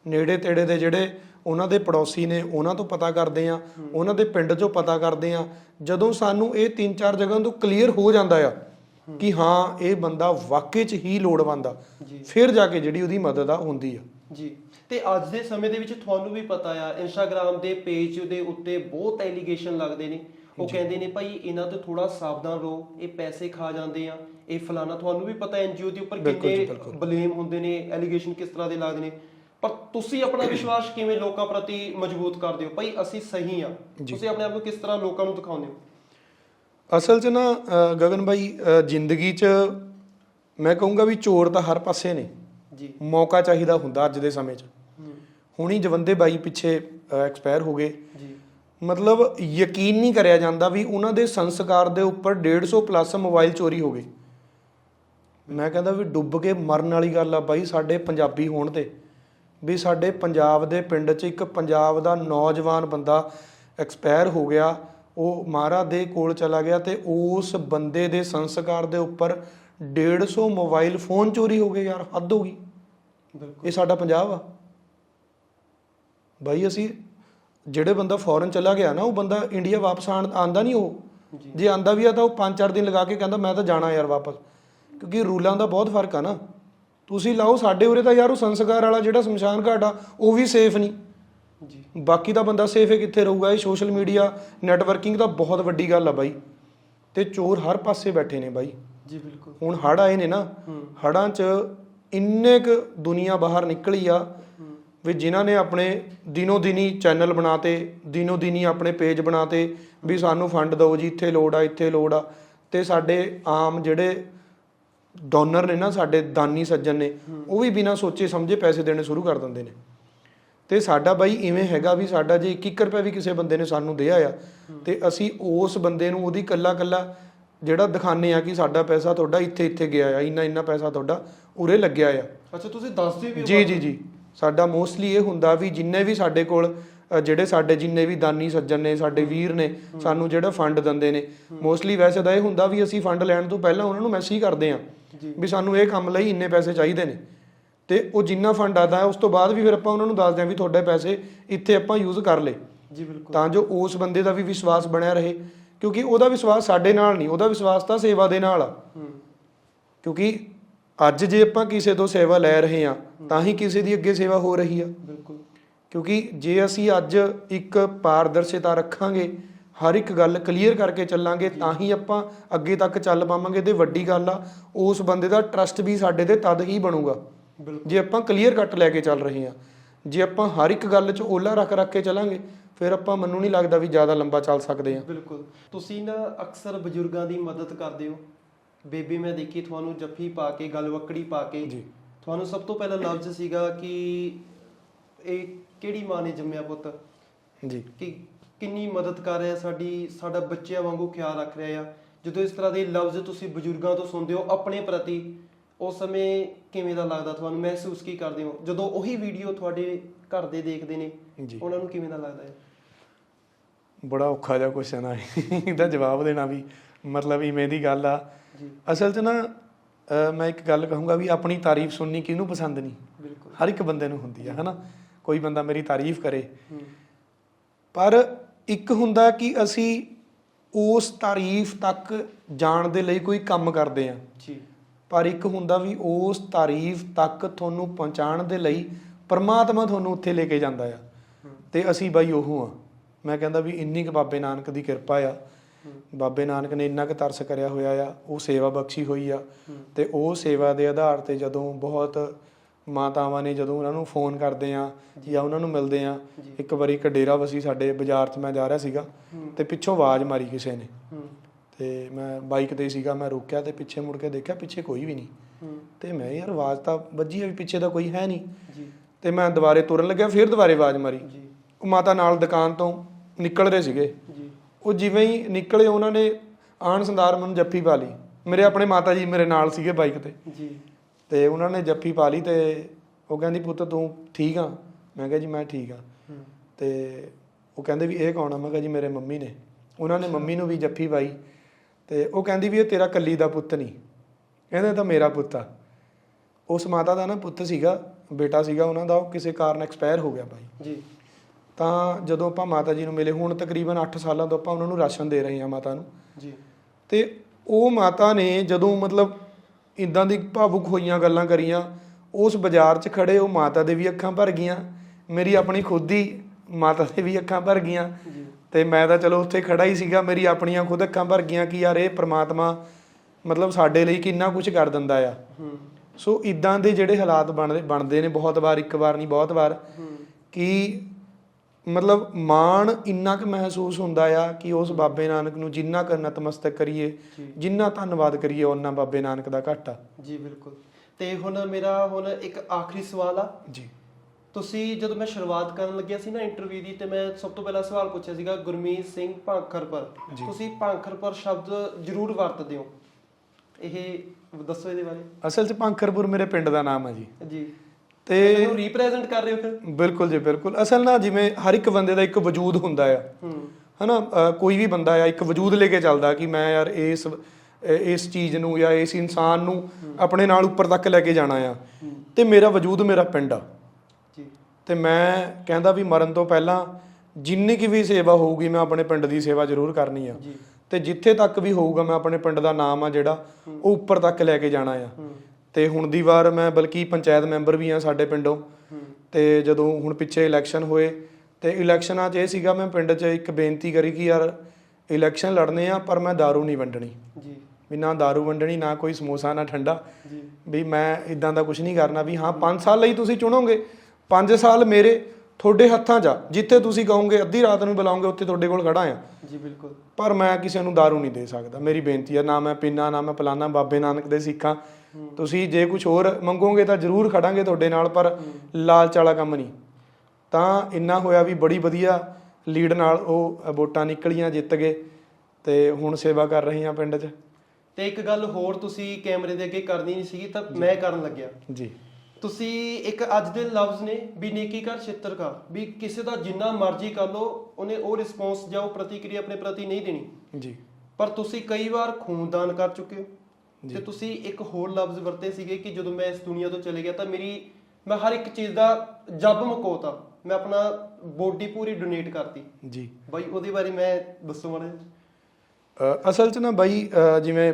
ਨੇੜੇ ਤੇੜੇ ਦੇ ਜਿਹੜੇ ਉਹਨਾਂ ਦੇ ਪੜੋਸੀ ਨੇ ਉਹਨਾਂ ਤੋਂ ਪਤਾ ਕਰਦੇ ਆ। ਉਹਨਾਂ ਦੇ ਪਿੰਡ 'ਚੋਂ ਪਤਾ ਕਰਦੇ ਆ। ਜਦੋਂ ਸਾਨੂੰ ਇਹ ਤਿੰਨ ਚਾਰ ਜਗ੍ਹਾ ਤੋਂ ਕਲੀਅਰ ਹੋ ਜਾਂਦਾ ਆ ਕਿ ਹਾਂ ਇਹ ਬੰਦਾ ਵਾਕਈ 'ਚ ਹੀ ਲੋੜਵੰਦ ਆ। ਫਿਰ ਜਾ ਕੇ ਜਿਹੜੀ ਉਹਦੀ ਮਦਦ ਆ ਹੁੰਦੀ ਆ। ਜੀ। ਤੇ ਅੱਜ ਦੇ ਸਮੇਂ ਦੇ ਵਿੱਚ ਤੁਹਾਨੂੰ ਵੀ ਪਤਾ ਆ ਇੰਸਟਾਗ੍ਰam ਦੇ ਪੇਜ ਦੇ ਉੱਤੇ ਬਹੁਤ ਐਲੀਗੇਸ਼ਨ ਲੱਗਦੇ ਨੇ। ਉਹ ਕਹਿੰਦੇ ਨੇ ਭਾਈ ਇਹਨਾਂ ਤੋਂ ਥੋੜਾ ਸਾਵਧਾਨ ਰਹੋ ਇਹ ਪੈਸੇ ਖਾ ਜਾਂਦੇ ਆ ਇਹ ਫਲਾਣਾ ਤੁਹਾਨੂੰ ਵੀ ਪਤਾ ਐਨਜੀਓ ਦੇ ਉੱਪਰ ਕਿੰਨੇ ਬਲੇਮ ਹੁੰਦੇ ਨੇ ਐਲੀਗੇਸ਼ਨ ਕਿਸ ਤਰ੍ਹਾਂ ਦੇ ਲੱਗਦੇ ਨੇ। ਪਰ ਤੁਸੀਂ ਆਪਣਾ ਵਿਸ਼ਵਾਸ ਕਿਵੇਂ ਲੋਕਾਂ ਪ੍ਰਤੀ ਮਜ਼ਬੂਤ ਕਰਦੇ ਹੋ? ਭਾਈ ਅਸੀਂ ਸਹੀ ਆ। ਤੁਸੀਂ ਆਪਣੇ ਆਪ ਨੂੰ ਕਿਸ ਤਰ੍ਹਾਂ ਲੋਕਾਂ ਨੂੰ ਦਿਖਾਉਂਦੇ ਹੋ? ਅਸਲ 'ਚ ਨਾ ਗਗਨ ਅ, ਜ਼ਿੰਦਗੀ 'ਚ ਮੈਂ ਕਹੂੰਗਾ ਵੀ ਚੋਰ ਤਾਂ ਹਰ ਪਾਸੇ ਨੇ। ਜੀ। ਮੌਕਾ ਚਾਹੀਦਾ ਹੁੰਦਾ ਅੱਜ ਦੇ ਸਮੇਂ 'ਚ। ਹੁਣੀ ਜਵੰਦੇ ਬਾਈ ਪਿੱਛੇ ਐਕਸਪਾਇਰ ਹੋ ਗਏ। ਮਤਲਬ ਯਕੀਨ ਨਹੀਂ ਕਰਿਆ ਜਾਂਦਾ ਵੀ ਉਹਨਾਂ ਦੇ ਸੰਸਕਾਰ ਦੇ ਉੱਪਰ 150 ਪਲੱਸ ਮੋਬਾਈਲ ਚੋਰੀ ਹੋ ਗਏ। ਮੈਂ ਕਹਿੰਦਾ ਵੀ ਡੁੱਬ ਕੇ ਮਰਨ ਵਾਲੀ ਗੱਲ ਆ ਬਾਈ, ਸਾਡੇ ਪੰਜਾਬੀ ਹੋਣ ਤੇ। ਵੀ ਸਾਡੇ ਪੰਜਾਬ ਦੇ ਪਿੰਡ 'ਚ ਇੱਕ ਪੰਜਾਬ ਦਾ ਨੌਜਵਾਨ ਬੰਦਾ ਐਕਸਪਾਇਰ ਹੋ ਗਿਆ, ਉਹ ਮਹਾਰਾਜ ਦੇ ਕੋਲ ਚਲਾ ਗਿਆ ਤੇ ਉਸ ਬੰਦੇ ਦੇ ਸੰਸਕਾਰ ਦੇ ਉੱਪਰ 150 ਮੋਬਾਈਲ ਫੋਨ ਚੋਰੀ ਹੋ ਗਏ ਯਾਰ, ਹੱਦ ਹੋ ਗਈ। ਇਹ ਸਾਡਾ ਪੰਜਾਬ ਆ। ਬਾਈ, ਅਸੀਂ ਜਿਹੜੇ ਬੰਦਾ ਫੋਰਨ ਚਲਾ ਗਿਆ ਨਾ ਉਹ ਬੰਦਾ ਇੰਡੀਆ ਵਾਪਸ ਆਂਦਾ ਨਹੀਂ ਉਹ। ਜੀ। ਜੇ ਆਂਦਾ ਵੀ ਆ ਤਾਂ ਉਹ 5-4 ਦਿਨ ਲਗਾ ਕੇ ਕਹਿੰਦਾ ਮੈਂ ਤਾਂ ਜਾਣਾ ਯਾਰ ਵਾਪਸ। ਕਿਉਂਕਿ ਰੂਲਾਂ ਦਾ ਬਹੁਤ ਫ਼ਰਕ ਆ ਨਾ। ਤੁਸੀਂ ਲਾਓ ਸਾਡੇ ਉਰੇ ਤਾਂ ਯਾਰ ਉਹ ਸੰਸਕਾਰ ਵਾਲਾ ਜਿਹੜਾ ਸ਼ਮਸ਼ਾਨ ਘਾਟ ਆ ਉਹ ਵੀ ਸੇਫ ਨਹੀਂ। ਜੀ। ਬਾਕੀ ਦਾ ਬੰਦਾ ਸੇਫ ਹੈ ਕਿੱਥੇ ਰਹੂਗਾ? ਇਹ ਸੋਸ਼ਲ ਮੀਡੀਆ ਨੈਟਵਰਕਿੰਗ ਤਾਂ ਬਹੁਤ ਵੱਡੀ ਗੱਲ ਆ ਬਾਈ। ਤੇ ਚੋਰ ਹਰ ਪਾਸੇ ਬੈਠੇ ਨੇ ਬਾਈ। ਜੀ ਬਿਲਕੁਲ। ਹੁਣ ਹੜ ਆਏ ਨੇ ਨਾ ਹੜਾਂ 'ਚ ਇੰਨੇ ਕੁ ਦੁਨੀਆ ਬਾਹਰ ਨਿਕਲੀ ਆ ਵੀ ਜਿਨ੍ਹਾਂ ਨੇ ਆਪਣੇ ਦਿਨੋ ਦਿਨੀ ਚੈਨਲ ਬਣਾਤੇ ਦਿਨੋ ਦਿਨੀ ਆਪਣੇ ਪੇਜ ਬਣਾਤੇ ਵੀ ਸਾਨੂੰ ਫੰਡ ਦਿਓ ਜੀ ਇੱਥੇ ਲੋੜ ਆ ਇੱਥੇ ਲੋੜ ਆ। ਤੇ ਸਾਡੇ ਆਮ ਜਿਹੜੇ ਡੋਨਰ ਨੇ ਨਾ ਸਾਡੇ ਦਾਨੀ ਸੱਜਣ ਨੇ ਉਹ ਵੀ ਬਿਨਾਂ ਸੋਚੇ ਸਮਝੇ ਪੈਸੇ ਦੇਣੇ ਸ਼ੁਰੂ ਕਰ ਦਿੰਦੇ ਨੇ। ਤੇ ਸਾਡਾ ਬਾਈ ਇਵੇਂ ਹੈਗਾ ਵੀ ਸਾਡਾ ਜੇ 1 ਰੁਪਏ ਵੀ ਕਿਸੇ ਬੰਦੇ ਨੇ ਸਾਨੂੰ ਦਿਆ ਆ ਤੇ ਅਸੀਂ ਉਸ ਬੰਦੇ ਨੂੰ ਉਹਦੀ ਕੱਲਾ ਕੱਲਾ ਜਿਹੜਾ ਦਿਖਾਣੇ ਆ ਕਿ ਸਾਡਾ ਪੈਸਾ ਤੁਹਾਡਾ ਇੱਥੇ ਇੱਥੇ ਗਿਆ ਆ ਇੰਨਾ ਇੰਨਾ ਪੈਸਾ ਤੁਹਾਡਾ ਉਰੇ ਲੱਗਿਆ ਆ। ਅੱਛਾ ਤੁਸੀਂ ਦੱਸਦੇ ਵੀ ਜੀ ਜੀ ਜੀ। ਸਾਡਾ ਮੋਸਟਲੀ ਇਹ ਹੁੰਦਾ ਵੀ ਜਿੰਨੇ ਵੀ ਸਾਡੇ ਕੋਲ ਜਿਹੜੇ ਸਾਡੇ ਜਿੰਨੇ ਵੀ ਦਾਨੀ ਸੱਜਣ ਨੇ ਸਾਡੇ ਵੀਰ ਨੇ ਸਾਨੂੰ ਜਿਹੜਾ ਫੰਡ ਦਿੰਦੇ ਨੇ। ਮੋਸਟਲੀ ਵੈਸੇ ਤਾਂ ਇਹ ਹੁੰਦਾ ਵੀ ਅਸੀਂ ਫੰਡ ਲੈਣ ਤੋਂ ਪਹਿਲਾਂ ਉਹਨਾਂ ਨੂੰ ਮੈਸੇਜ ਕਰਦੇ ਆ। ਵੀ ਸਾਨੂੰ ਇਹ ਕੰਮ ਲਈ ਇੰਨੇ ਪੈਸੇ ਚਾਹੀਦੇ ਨੇ। ਤੇ ਉਹ ਜਿੰਨਾ ਫੰਡ ਆਦਾ ਉਸ ਤੋਂ ਬਾਅਦ ਵੀ ਫਿਰ ਆਪਾਂ ਉਹਨਾਂ ਨੂੰ ਦੱਸਦੇ ਆ ਵੀ ਤੁਹਾਡੇ ਪੈਸੇ ਇੱਥੇ ਆਪਾਂ ਯੂਜ਼ ਕਰ ਲਏ। ਜੀ ਬਿਲਕੁਲ। ਤਾਂ ਜੋ ਉਸ ਬੰਦੇ ਦਾ ਵੀ ਵਿਸ਼ਵਾਸ ਬਣਿਆ ਰਹੇ। ਕਿਉਂਕਿ ਉਹਦਾ ਵਿਸ਼ਵਾਸ ਸਾਡੇ ਨਾਲ ਨਹੀਂ ਉਹਦਾ ਵਿਸ਼ਵਾਸ ਤਾਂ ਸੇਵਾ ਦੇ ਨਾਲ ਆ। ਹੂੰ। ਕਿਉਂਕਿ ਅੱਜ ਜੇ ਆਪਾਂ ਕਿਸੇ ਤੋਂ ਸੇਵਾ ਲੈ ਰਹੇ ਹਾਂ ਤਾਂ ਹੀ ਕਿਸੇ ਦੀ ਅੱਗੇ ਸੇਵਾ ਹੋ ਰਹੀ ਆ। ਬਿਲਕੁਲ। ਕਿਉਂਕਿ ਜੇ ਅਸੀਂ ਅੱਜ ਇੱਕ ਪਾਰਦਰਸ਼ਤਾ ਰੱਖਾਂਗੇ ਹਰ ਇੱਕ ਗੱਲ ਕਲੀਅਰ ਕਰਕੇ ਚੱਲਾਂਗੇ ਤਾਂ ਹੀ ਆਪਾਂ ਅੱਗੇ ਤੱਕ ਚੱਲ ਪਾਵਾਂਗੇ। ਤੇ ਵੱਡੀ ਗੱਲ ਆ ਉਸ ਬੰਦੇ ਦਾ ਟਰਸਟ ਵੀ ਸਾਡੇ ਤੇ ਤਦ ਹੀ ਬਣੂਗਾ। ਜੇ ਆਪਾਂ ਕਲੀਅਰ ਕੱਟ ਲੈ ਕੇ ਚੱਲ ਰਹੇ ਹਾਂ ਜੇ ਆਪਾਂ ਹਰ ਇੱਕ ਗੱਲ 'ਚ ਓਲਾ ਰੱਖ ਰੱਖ ਕੇ ਚੱਲਾਂਗੇ ਫਿਰ ਆਪਾਂ ਮੈਨੂੰ ਨਹੀਂ ਲੱਗਦਾ ਵੀ ਜ਼ਿਆਦਾ ਲੰਬਾ ਚੱਲ ਸਕਦੇ ਹਾਂ। ਬਿਲਕੁਲ। ਤੁਸੀਂ ਨਾ ਅਕਸਰ ਬਜ਼ੁਰਗਾਂ ਦੀ ਮਦਦ ਕਰਦੇ ਹੋ। ਬੇਬੀ ਮੈਂ ਦੇਖੀ ਤੁਹਾਨੂੰ ਜੱਫੀ ਪਾ ਕੇ ਗਲਵੱਕੜੀ ਪਾ ਕੇ। ਜੀ। ਤੁਹਾਨੂੰ ਸਭ ਤੋਂ ਪਹਿਲਾ ਲਫ਼ਜ਼ ਸੀਗਾ ਕਿ ਇਹ ਕਿਹੜੀ ਮਾਂ ਨੇ ਜੰਮਿਆ ਪੁੱਤ? ਜੀ। ਕਿ ਕਿੰਨੀ ਮਦਦ ਕਰ ਰਿਹਾ ਸਾਡੀ ਸਾਡਾ ਬੱਚਿਆਂ ਵਾਂਗੂ ਖਿਆਲ ਰੱਖ ਰਿਹਾ ਆ। ਜਦੋਂ ਇਸ ਤਰ੍ਹਾਂ ਦੇ ਲਫ਼ਜ਼ ਤੁਸੀਂ ਬਜ਼ੁਰਗਾਂ ਤੋਂ ਸੁਣਦੇ ਹੋ ਆਪਣੇ ਪ੍ਰਤੀ ਉਸ ਸਮੇਂ ਕਿਵੇਂ ਦਾ ਲੱਗਦਾ ਤੁਹਾਨੂੰ? ਮਹਿਸੂਸ ਕੀ ਕਰਦੇ ਹੋ? ਜਦੋਂ ਉਹੀ ਵੀਡੀਓ ਤੁਹਾਡੇ ਘਰ ਦੇ ਦੇਖਦੇ ਨੇ ਜੀ। ਉਹਨਾਂ ਨੂੰ ਕਿਵੇਂ ਦਾ ਲੱਗਦਾ ਹੈ? ਬੜਾ ਔਖਾ ਜਿਹਾ ਕੁਐਸਚਨ ਆ। ਇਹਦਾ ਜਵਾਬ ਦੇਣਾ ਵੀ ਮਤਲਬ ਇਵੇਂ ਦੀ ਗੱਲ ਆ। ਅਸਲ 'ਚ ਨਾ ਮੈਂ ਇੱਕ ਗੱਲ ਕਹੂੰਗਾ ਵੀ ਆਪਣੀ ਤਾਰੀਫ ਸੁਣਨੀ ਕਿਹਨੂੰ ਪਸੰਦ ਨਹੀਂ? ਬਿਲਕੁਲ। ਹਰ ਇੱਕ ਬੰਦੇ ਨੂੰ ਹੁੰਦੀ ਆ ਹਨਾ? ਕੋਈ ਬੰਦਾ ਮੇਰੀ ਤਾਰੀਫ ਕਰੇ। ਹੂੰ। ਪਰ ਇੱਕ ਹੁੰਦਾ ਕਿ ਅਸੀਂ ਉਸ ਤਾਰੀਫ ਤੱਕ ਜਾਣ ਦੇ ਲਈ ਕੋਈ ਕੰਮ ਕਰਦੇ ਆ। ਜੀ। ਪਰ ਇੱਕ ਹੁੰਦਾ ਵੀ ਉਸ ਤਾਰੀਫ ਤੱਕ ਤੁਹਾਨੂੰ ਪਹੁੰਚਾਉਣ ਦੇ ਲਈ ਪਰਮਾਤਮਾ ਤੁਹਾਨੂੰ ਉੱਥੇ ਲੈ ਕੇ ਜਾਂਦਾ ਆ। ਹੂੰ। ਤੇ ਅਸੀਂ ਬਾਈ ਉਹ ਆ। ਮੈਂ ਕਹਿੰਦਾ ਵੀ ਇੰਨੀ ਕੁ ਬਾਬੇ ਨਾਨਕ ਦੀ ਕਿਰਪਾ ਆ। ਹੂੰ ਬਾਬੇ ਨਾਨਕ ਨੇ ਇੰਨਾ ਕੁ ਤਰਸ ਕਰਿਆ ਹੋਇਆ ਆ ਉਹ ਸੇਵਾ ਬਖਸ਼ੀ ਹੋਈ ਆ। ਹੂੰ ਤੇ ਉਹ ਸੇਵਾ ਦੇ ਆਧਾਰ ਤੇ ਜਦੋਂ ਬਹੁਤ ਮਾਤਾਵਾਂ ਨੇ ਜਦੋਂ ਉਹਨਾਂ ਨੂੰ ਫੋਨ ਕਰਦੇ ਆ ਜਾਂ ਉਹਨਾਂ ਨੂੰ ਮਿਲਦੇ ਆ। ਇੱਕ ਵਾਰੀ ਇੱਕ ਡੇਰਾ ਵਸੀ ਸਾਡੇ ਬਾਜ਼ਾਰ 'ਚ ਮੈਂ ਜਾ ਰਿਹਾ ਸੀਗਾ ਹੂੰ। ਤੇ ਪਿੱਛੋਂ ਆਵਾਜ਼ ਮਾਰੀ ਕਿਸੇ ਨੇ। ਹੂੰ। ਤੇ ਮੈਂ ਬਾਈਕ ਤੇ ਸੀਗਾ ਮੈਂ ਰੁਕਿਆ ਤੇ ਪਿੱਛੇ ਮੁੜ ਕੇ ਦੇਖਿਆ ਪਿੱਛੇ ਕੋਈ ਵੀ ਨਹੀਂ। ਹੂੰ। ਤੇ ਮੈਂ ਯਾਰ ਆਵਾਜ਼ ਤਾਂ ਵੱਜੀ ਆ ਵੀ ਪਿੱਛੇ ਤਾਂ ਕੋਈ ਹੈ ਨਹੀਂ। ਤੇ ਮੈਂ ਦੁਬਾਰੇ ਤੁਰਨ ਲੱਗਿਆ ਫਿਰ ਦੁਬਾਰੇ ਆਵਾਜ਼ ਮਾਰੀ। ਉਹ ਮਾਤਾ ਨਾਲ ਦੁਕਾਨ ਤੋਂ ਨਿਕਲ ਰਹੇ ਸੀਗੇ। ਉਹ ਜਿਵੇਂ ਹੀ ਨਿਕਲੇ ਉਹਨਾਂ ਨੇ ਆਣ ਸੰਦਾਰ ਮੈਨੂੰ ਜੱਫੀ ਪਾ ਲਈ। ਮੇਰੇ ਆਪਣੇ ਮਾਤਾ ਜੀ ਮੇਰੇ ਨਾਲ ਸੀਗੇ ਬਾਈਕ ਤੇ। ਜੀ। ਤੇ ਉਹਨਾਂ ਨੇ ਜੱਫੀ ਪਾ ਲਈ ਤੇ ਉਹ ਕਹਿੰਦੀ ਪੁੱਤ ਤੂੰ ਠੀਕ ਆ? ਮੈਂ ਕਿਹਾ ਜੀ ਮੈਂ ਠੀਕ ਆ। ਤੇ ਉਹ ਕਹਿੰਦੇ ਵੀ ਇਹ ਕੌਣ ਆ? ਮੈਂ ਕਿਹਾ ਜੀ ਮੇਰੇ ਮੰਮੀ ਨੇ। ਉਹਨਾਂ ਨੇ ਮੰਮੀ ਨੂੰ ਵੀ ਜੱਫੀ ਪਾਈ ਤੇ ਉਹ ਕਹਿੰਦੀ ਵੀ ਇਹ ਤੇਰਾ ਕੱਲੀ ਦਾ ਪੁੱਤ ਨਹੀਂ। ਕਹਿੰਦੇ ਤਾਂ ਮੇਰਾ ਪੁੱਤ ਆ। ਉਸ ਮਾਤਾ ਦਾ ਨਾ ਪੁੱਤ ਸੀਗਾ ਬੇਟਾ ਸੀਗਾ ਉਹਨਾਂ ਦਾ ਉਹ ਕਿਸੇ ਕਾਰਨ ਐਕਸਪਾਇਰ ਹੋ ਗਿਆ ਬਾਈ। ਜੀ। ਤਾਂ ਜਦੋਂ ਆਪਾਂ ਮਾਤਾ ਜੀ ਨੂੰ ਮਿਲੇ ਹੁਣ ਤਕਰੀਬਨ 8 ਸਾਲਾਂ ਤੋਂ ਆਪਾਂ ਉਹਨਾਂ ਨੂੰ ਰਾਸ਼ਨ ਦੇ ਰਹੇ ਹਾਂ ਮਾਤਾ ਨੂੰ। ਜੀ। ਤੇ ਉਹ ਮਾਤਾ ਨੇ ਜਦੋਂ ਮਤਲਬ ਇਦਾਂ ਦੀ ਭਾਵੁਕ ਹੋਈਆਂ ਗੱਲਾਂ ਕਰੀਆਂ ਉਸ ਬਾਜ਼ਾਰ 'ਚ ਖੜੇ ਉਹ ਮਾਤਾ ਦੇ ਵੀ ਅੱਖਾਂ ਭਰ ਗਈਆਂ ਮੇਰੀ ਆਪਣੀ ਖੁਦ ਦੀ ਮਾਤਾ ਦੇ ਵੀ ਅੱਖਾਂ ਭਰ ਗਈਆਂ। ਜੀ। ਤੇ ਮੈਂ ਤਾਂ ਚਲੋ ਉੱਥੇ ਖੜਾ ਹੀ ਸੀਗਾ ਮੇਰੀ ਆਪਣੀਆਂ ਖੁਦ ਅੱਖਾਂ ਭਰ ਗਈਆਂ ਕਿ ਯਾਰ ਇਹ ਪ੍ਰਮਾਤਮਾ ਮਤਲਬ ਸਾਡੇ ਲਈ ਕਿੰਨਾ ਕੁਝ ਕਰ ਦਿੰਦਾ ਆ। ਸੋ ਇਦਾਂ ਦੇ ਜਿਹੜੇ ਹਾਲਾਤ ਬਣਦੇ ਬਣਦੇ ਨੇ ਬਹੁਤ ਵਾਰ ਇੱਕ ਵਾਰ ਨਹੀਂ ਬਹੁਤ ਵਾਰ ਕਿ ਮਤਲਬ ਮਾਣ ਇੰਨਾ ਕੁ ਮਹਿਸੂਸ ਹੁੰਦਾ ਆ ਕਿ ਉਸ ਬਾਬੇ ਨਾਨਕ ਨੂੰ ਜਿੰਨਾ ਕੁ ਨਤਮਸਤਕ ਕਰੀਏ ਜਿੰਨਾ ਧੰਨਵਾਦ ਕਰੀਏ ਉਹਨਾਂ ਬਾਬੇ ਨਾਨਕ ਦਾ ਘੱਟ। ਆ ਜੀ ਬਿਲਕੁਲ। ਤੇ ਹੁਣ ਮੇਰਾ ਹੁਣ ਇੱਕ ਆਖਰੀ ਸਵਾਲ ਆ। ਜੀ। ਤੁਸੀਂ ਜਦੋਂ ਮੈਂ ਸ਼ੁਰੂਆਤ ਕਰਨ ਲੱਗਿਆ ਸੀ ਨਾ ਇੰਟਰਵਿਊ ਦੀ ਤੇ ਮੈਂ ਸਭ ਤੋਂ ਪਹਿਲਾ ਸਵਾਲ ਪੁੱਛਿਆ ਸੀਗਾ ਗੁਰਮੀਤ ਸਿੰਘ ਭਾਖਰਪੁਰ। ਜੀ। ਤੁਸੀਂ ਭਾਖਰਪੁਰ ਸ਼ਬਦ ਜ਼ਰੂਰ ਵਰਤਦੇ ਹੋ। ਇਹ ਦੱਸੋ ਇਹਦੇ ਬਾਰੇ। ਅਸਲ 'ਚ ਪੰਖਰਪੁਰ ਮੇਰੇ ਪਿੰਡ ਦਾ ਨਾਮ ਆ ਜੀ। ਜੀ। ਤੇ ਇਹਨੂੰ ਰਿਪਰੈਜ਼ੈਂਟ ਕਰ ਰਹੇ ਹੋ ਫਿਰ? ਬਿਲਕੁਲ ਜੀ ਬਿਲਕੁਲ। ਅਸਲ ਨਾ ਜਿਵੇਂ ਹਰ ਇੱਕ ਬੰਦੇ ਦਾ ਇੱਕ ਵਜੂਦ ਹੁੰਦਾ ਆ। ਹਨਾ ਕੋਈ ਵੀ ਬੰਦਾ ਆ ਇੱਕ ਵਜੂਦ ਲੈ ਕੇ ਚੱਲਦਾ ਕਿ ਮੈਂ ਯਾਰ ਇਸ ਇਸ ਚੀਜ਼ ਨੂੰ ਜਾਂ ਇਸ ਇਨਸਾਨ ਨੂੰ ਆਪਣੇ ਨਾਲ ਉੱਪਰ ਤੱਕ ਲੈ ਕੇ ਜਾਣਾ ਆ। ਤੇ ਮੇਰਾ ਵਜੂਦ ਮੇਰਾ ਪਿੰਡ ਆ। ਜੀ। ਤੇ ਮੈਂ ਕਹਿੰਦਾ ਵੀ ਮਰਨ ਤੋਂ ਪਹਿਲਾਂ ਜਿੰਨੀ ਕੀ ਵੀ ਸੇਵਾ ਹੋਊਗੀ ਮੈਂ ਆਪਣੇ ਪਿੰਡ ਦੀ ਸੇਵਾ ਜ਼ਰੂਰ ਕਰਨੀ ਆ। ਤੇ ਜਿੱਥੇ ਤੱਕ ਵੀ ਹੋਊਗਾ ਮੈਂ ਆਪਣੇ ਪਿੰਡ ਦਾ ਨਾਮ ਆ ਜਿਹੜਾ ਉਹ ਉੱਪਰ ਤੱਕ ਲੈ ਕੇ ਜਾਣਾ ਆ। ਤੇ ਹੁਣ ਦੀ ਵਾਰ ਮੈਂ ਬਲਕਿ ਪੰਚਾਇਤ ਮੈਂਬਰ ਵੀ ਆ ਸਾਡੇ ਪਿੰਡੋਂ ਹੂੰ ਤੇ ਜਦੋਂ ਹੁਣ ਪਿੱਛੇ ਇਲੈਕਸ਼ਨ ਹੋਏ ਤੇ ਇਲੈਕਸ਼ਨਾਂ 'ਚ ਇਹ ਸੀਗਾ ਮੈਂ ਪਿੰਡ 'ਚ ਇੱਕ ਬੇਨਤੀ ਕਰੀ ਕਿ ਯਾਰ ਇਲੈਕਸ਼ਨ ਲੜਨੇ ਆ ਪਰ ਮੈਂ दारू ਨਹੀਂ ਵੰਡਣੀ ਜੀ ਵੀ ਨਾ दारू ਵੰਡਣੀ ਨਾ ਕੋਈ ਸਮੋਸਾ ਨਾ ਠੰਡਾ ਜੀ ਵੀ ਮੈਂ ਇਦਾਂ ਦਾ ਕੁਝ ਨਹੀਂ ਕਰਨਾ ਵੀ ਹਾਂ 5 ਸਾਲ ਲਈ ਤੁਸੀਂ ਚੁਣੋਗੇ 5 ਸਾਲ ਮੇਰੇ ਤੁਹਾਡੇ ਹੱਥਾਂ 'ਚ ਆ ਜਿੱਥੇ ਤੁਸੀਂ ਕਹੋਗੇ ਅੱਧੀ ਰਾਤ ਨੂੰ ਬੁਲਾਓਗੇ ਉੱਥੇ ਤੁਹਾਡੇ ਕੋਲ ਖੜਾ ਆ ਜੀ ਬਿਲਕੁਲ ਪਰ ਮੈਂ ਕਿਸੇ ਨੂੰ दारू ਨਹੀਂ ਦੇ ਸਕਦਾ ਮੇਰੀ ਬੇਨਤੀ ਹੈ ਨਾ ਮੈਂ ਪੀਨਾ ਨਾ ਮੈਂ ਪਲਾਨਾ ਬਾਬੇ ਨਾਨਕ ਦੇ ਸਿੱਖਾਂ ਤੁਸੀਂ ਜੇ ਕੁਝ ਹੋਰ ਮੰਗੋਗੇ ਤਾਂ ਜ਼ਰੂਰ ਖੜਾਂਗੇ ਤੁਹਾਡੇ ਨਾਲ ਪਰ ਲਾਲਚ ਵਾਲਾ ਕੰਮ ਨਹੀਂ। ਤਾਂ ਇੰਨਾ ਹੋਇਆ ਵੀ ਬੜੀ ਵਧੀਆ ਲੀਡ ਨਾਲ ਉਹ ਵੋਟਾਂ ਨਿਕਲੀਆਂ ਜਿੱਤ ਗਏ ਤੇ ਹੁਣ ਸੇਵਾ ਕਰ ਰਹੇ ਹਾਂ ਪਿੰਡ 'ਚ। ਤੇ ਇੱਕ ਗੱਲ ਹੋਰ ਤੁਸੀਂ ਕੈਮਰੇ ਦੇ ਅੱਗੇ ਕਰਨੀ ਨਹੀਂ ਸੀਗੀ ਤਾਂ ਮੈਂ ਕਰਨ ਲੱਗਿਆ। ਜੀ। ਤੁਸੀਂ ਇੱਕ ਅੱਜ ਦੇ ਲਫ਼ਜ਼ ਨੇ ਵੀ ਨੇਕੀ ਕਰ ਛਿੱਤਰ ਕਰ ਵੀ ਕਿਸੇ ਦਾ ਜਿੰਨਾ ਮਰਜ਼ੀ ਕਰ ਲੋ ਉਹਨੇ ਉਹ ਰਿਸਪੌਂਸ ਜਾਂ ਉਹ ਪ੍ਰਤੀਕਿਰਿਆ ਆਪਣੇ ਪ੍ਰਤੀ ਨਹੀਂ ਦੇਣੀ। ਜੀ। ਪਰ ਤੁਸੀਂ ਕਈ ਵਾਰ ਖੂਨਦਾਨ ਕਰ ਚੁੱਕੇ ਹੋ। ਤੇ ਤੁਸੀਂ ਇੱਕ ਹੋਰ ਲਫ਼ਜ਼ ਵਰਤੇ ਸੀਗੇ ਕਿ ਜਦੋਂ ਮੈਂ ਇਸ ਦੁਨੀਆ ਤੋਂ ਚਲੇ ਗਿਆ ਤਾਂ ਮੇਰੀ ਮੈਂ ਹਰ ਇੱਕ ਚੀਜ਼ ਦਾ ਜੱਬ ਮਕੋਤਾ ਮੈਂ ਆਪਣਾ ਬੋਡੀ ਪੂਰੀ ਡੋਨੇਟ ਕਰਤੀ। ਜੀ। ਬਾਈ ਉਹਦੇ ਬਾਰੇ ਮੈਂ ਦੱਸੋ ਮਾੜਾ ਅਸਲ 'ਚ ਨਾ ਬਾਈ ਜਿਵੇਂ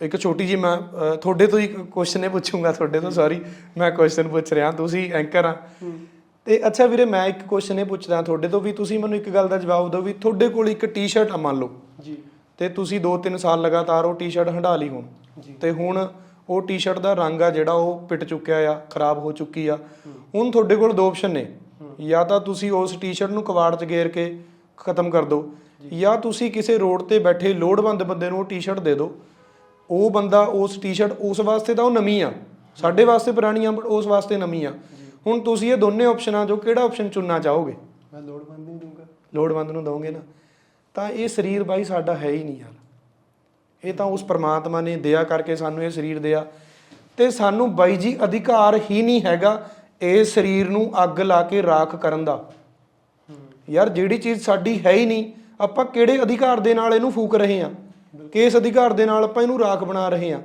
ਇੱਕ ਛੋਟੀ ਜੀ ਮੈਂ ਤੁਹਾਡੇ ਤੋਂ ਹੀ ਕੁਐਸਚਨ ਪੁੱਛੂੰਗਾ ਤੁਹਾਡੇ ਤੋਂ ਸੌਰੀ ਮੈਂ ਕੁਐਸਚਨ ਪੁੱਛ ਰਿਹਾ ਤੁਸੀਂ ਐਂਕਰ ਆ। ਤੇ ਅੱਛਾ ਵੀਰੇ ਮੈਂ ਇੱਕ ਕੁਐਸਚਨ ਇਹ ਪੁੱਛਦਾ ਤੁਹਾਡੇ ਤੋਂ ਵੀ ਤੁਸੀਂ ਮੈਨੂੰ ਇੱਕ ਗੱਲ ਦਾ ਜਵਾਬ ਦਿਓ ਵੀ ਤੁਹਾਡੇ ਕੋਲ ਇੱਕ ਟੀ-ਸ਼ਰਟ ਆ ਮੰਨ ਲਓ। ਜੀ। ਤੇ ਤੁਸੀਂ 2-3 ਸਾਲ ਲਗਾਤਾਰ ਉਹ ਟੀ-ਸ਼ਰਟ ਹੰਢਾ ਲਈ ਹੁਣ। ਜੀ ਤੇ ਹੁਣ ਉਹ ਟੀ-ਸ਼ਰਟ ਦਾ ਰੰਗ ਆ ਜਿਹੜਾ ਉਹ ਪਿਟ ਚੁੱਕਿਆ ਆ ਖਰਾਬ ਹੋ ਚੁੱਕੀ ਆ। ਹੁਣ ਤੁਹਾਡੇ ਕੋਲ ਦੋ ਆਪਸ਼ਨ ਨੇ। ਜਾਂ ਤਾਂ ਤੁਸੀਂ ਉਸ ਟੀ-ਸ਼ਰਟ ਨੂੰ ਕਬਾੜ 'ਚ ਗੇਰ ਕੇ ਖਤਮ ਕਰ ਦਿਓ ਜਾਂ। ਤੁਸੀਂ ਕਿਸੇ ਰੋਡ ਤੇ ਬੈਠੇ ਲੋੜਵੰਦ ਬੰਦੇ ਨੂੰ ਉਹ ਟੀ-ਸ਼ਰਟ ਦੇ ਦਿਓ ਉਹ ਬੰਦਾ ਉਸ ਟੀ-ਸ਼ਰਟ ਉਸ ਵਾਸਤੇ ਤਾਂ ਉਹ ਨਵੀਂ ਆ। ਸਾਡੇ ਵਾਸਤੇ ਪੁਰਾਣੀ ਆ ਬਟ ਉਸ ਵਾਸਤੇ ਨਵੀਂ ਆ। ਹੁਣ ਤੁਸੀਂ ਇਹ ਦੋਨੇ ਆਪਸ਼ਨਾਂ ਜੋ ਕਿਹੜਾ ਆਪਸ਼ਨ ਚੁਣਨਾ ਚਾਹੋਗੇ? ਮੈਂ ਲੋੜਵੰਦ ਨਹੀਂ ਦੂੰਗਾ ਲੋੜਵੰਦ ਨੂੰ ਦਵੋਗੇ ਨਾ। ਤਾਂ ਇਹ ਸਰੀਰ ਬਾਈ ਸਾਡਾ ਹੈ ਹੀ ਨਹੀਂ ਯਾਰ। ਇਹ ਤਾਂ ਉਸ ਪਰਮਾਤਮਾ ਨੇ ਦਇਆ ਕਰਕੇ ਸਾਨੂੰ ਇਹ ਸਰੀਰ ਦਿਆ। ਤੇ ਸਾਨੂੰ ਬਾਈ ਜੀ ਅਧਿਕਾਰ ਹੀ ਨਹੀਂ ਹੈਗਾ ਇਹ ਸਰੀਰ ਨੂੰ ਅੱਗ ਲਾ ਕੇ ਰਾਖ ਕਰਨ ਦਾ। ਯਾਰ ਜਿਹੜੀ ਚੀਜ਼ ਸਾਡੀ ਹੈ ਹੀ ਨਹੀਂ, ਆਪਾਂ ਕਿਹੜੇ ਅਧਿਕਾਰ ਦੇ ਨਾਲ ਇਹਨੂੰ ਫੂਕ ਰਹੇ ਹਾਂ? ਕਿਸ ਅਧਿਕਾਰ ਦੇ ਨਾਲ ਆਪਾਂ ਇਹਨੂੰ ਰਾਖ ਬਣਾ ਰਹੇ ਹਾਂ?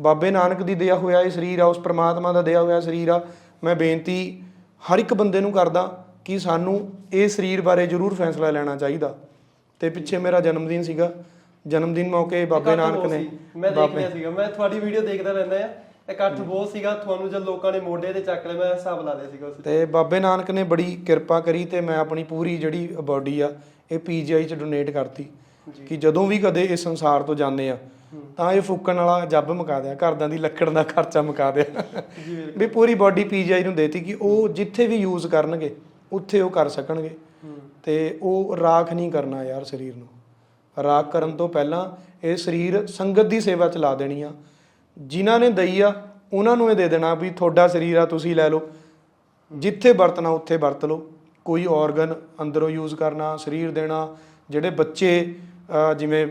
ਬਾਬੇ ਨਾਨਕ ਦੀ ਦਇਆ ਹੋਇਆ ਇਹ ਸਰੀਰ ਆ, ਉਸ ਪ੍ਰਮਾਤਮਾ ਦਾ ਦਇਆ ਹੋਇਆ ਸਰੀਰ ਆ। ਮੈਂ ਬੇਨਤੀ ਹਰ ਇੱਕ ਬੰਦੇ ਨੂੰ ਕਰਦਾ ਕਿ ਸਾਨੂੰ ਇਹ ਸਰੀਰ ਬਾਰੇ ਜ਼ਰੂਰ ਫੈਸਲਾ ਲੈਣਾ ਚਾਹੀਦਾ। ਤੇ ਪਿੱਛੇ ਮੇਰਾ ਜਨਮ ਦਿਨ ਸੀਗਾ। ਜਨਮ ਦਿਨ ਮੌਕੇ ਬਾਬੇ ਇਕੱਠ ਨਾਨਕ ਬਹੁਤ ਨੇ ਸੀ। ਮੈਂ ਦੇਖ ਲਿਆ ਸੀਗਾ ਮੈਂ ਤੁਹਾਡੀ ਵੀਡੀਓ ਦੇਖਦਾ ਰਹਿੰਦਾ ਆ। ਇਕੱਠ ਬਹੁਤ ਸੀਗਾ ਤੁਹਾਨੂੰ ਜਦ ਲੋਕਾਂ ਨੇ ਮੋਢੇ ਤੇ ਚੱਕ ਲਿਆ ਮੈਂ ਹਿਸਾਬ ਲਾ ਲਿਆ ਸੀਗਾ ਉਸ ਤੇ। ਬਾਬੇ ਨਾਨਕ ਨੇ ਬੜੀ ਕਿਰਪਾ ਕਰੀ ਤੇ ਮੈਂ ਆਪਣੀ ਪੂਰੀ ਜਿਹੜੀ ਬਾਡੀ ਆ ਇਹ ਪੀਜੀਆਈ ਚ ਡੋਨੇਟ ਕਰਤੀ। ਕਿ ਜਦੋਂ ਵੀ ਕਦੇ ਇਸ ਸੰਸਾਰ ਤੋਂ ਜਾਂਦੇ ਆ ਤਾਂ ਇਹ ਫੂਕਣ ਵਾਲਾ ਜੱਬ ਮੁਕਾ ਦਿਆ ਘਰਦਿਆਂ ਦੀ ਲੱਕੜ ਦਾ ਖਰਚਾ ਮੁਕਾ ਦਿਆ। ਜੀ ਬਿਲਕੁਲ। ਵੀ ਪੂਰੀ ਬਾਡੀ ਪੀਜੀਆਈ ਨੂੰ ਦੇਤੀ ਕਿ ਉਹ ਜਿੱਥੇ ਵੀ ਯੂਜ਼ ਕਰਨਗੇ ਉੱਥੇ ਉਹ ਕਰ ਸਕਣਗੇ। ਹੂੰ। ਤੇ ਉਹ ਰਾਖ ਨਹੀਂ ਕਰਨਾ ਯਾਰ ਸਰੀਰ ਨੂੰ। ਰਾਖ ਕਰਨ ਤੋਂ ਪਹਿਲਾਂ ਇਹ ਸਰੀਰ ਸੰਗਤ ਦੀ ਸੇਵਾ ਚ ਲਾ ਦੇਣੀ ਆ। ਜਿਨ੍ਹਾਂ ਨੇ ਦਈ ਆ ਉਹਨਾਂ ਨੂੰ ਇਹ ਦੇ ਦੇਣਾ ਵੀ ਤੁਹਾਡਾ ਸਰੀਰ ਆ ਤੁਸੀਂ ਲੈ ਲਓ। ਜਿੱਥੇ ਵਰਤਣਾ ਉੱਥੇ ਵਰਤ ਲਓ। ਕੋਈ ਆਰਗਨ ਅੰਦਰੋਂ ਯੂਜ਼ ਕਰਨਾ ਸਰੀਰ ਦੇਣਾ ਜਿਹੜੇ ਬੱਚੇ ਜਿਵੇਂ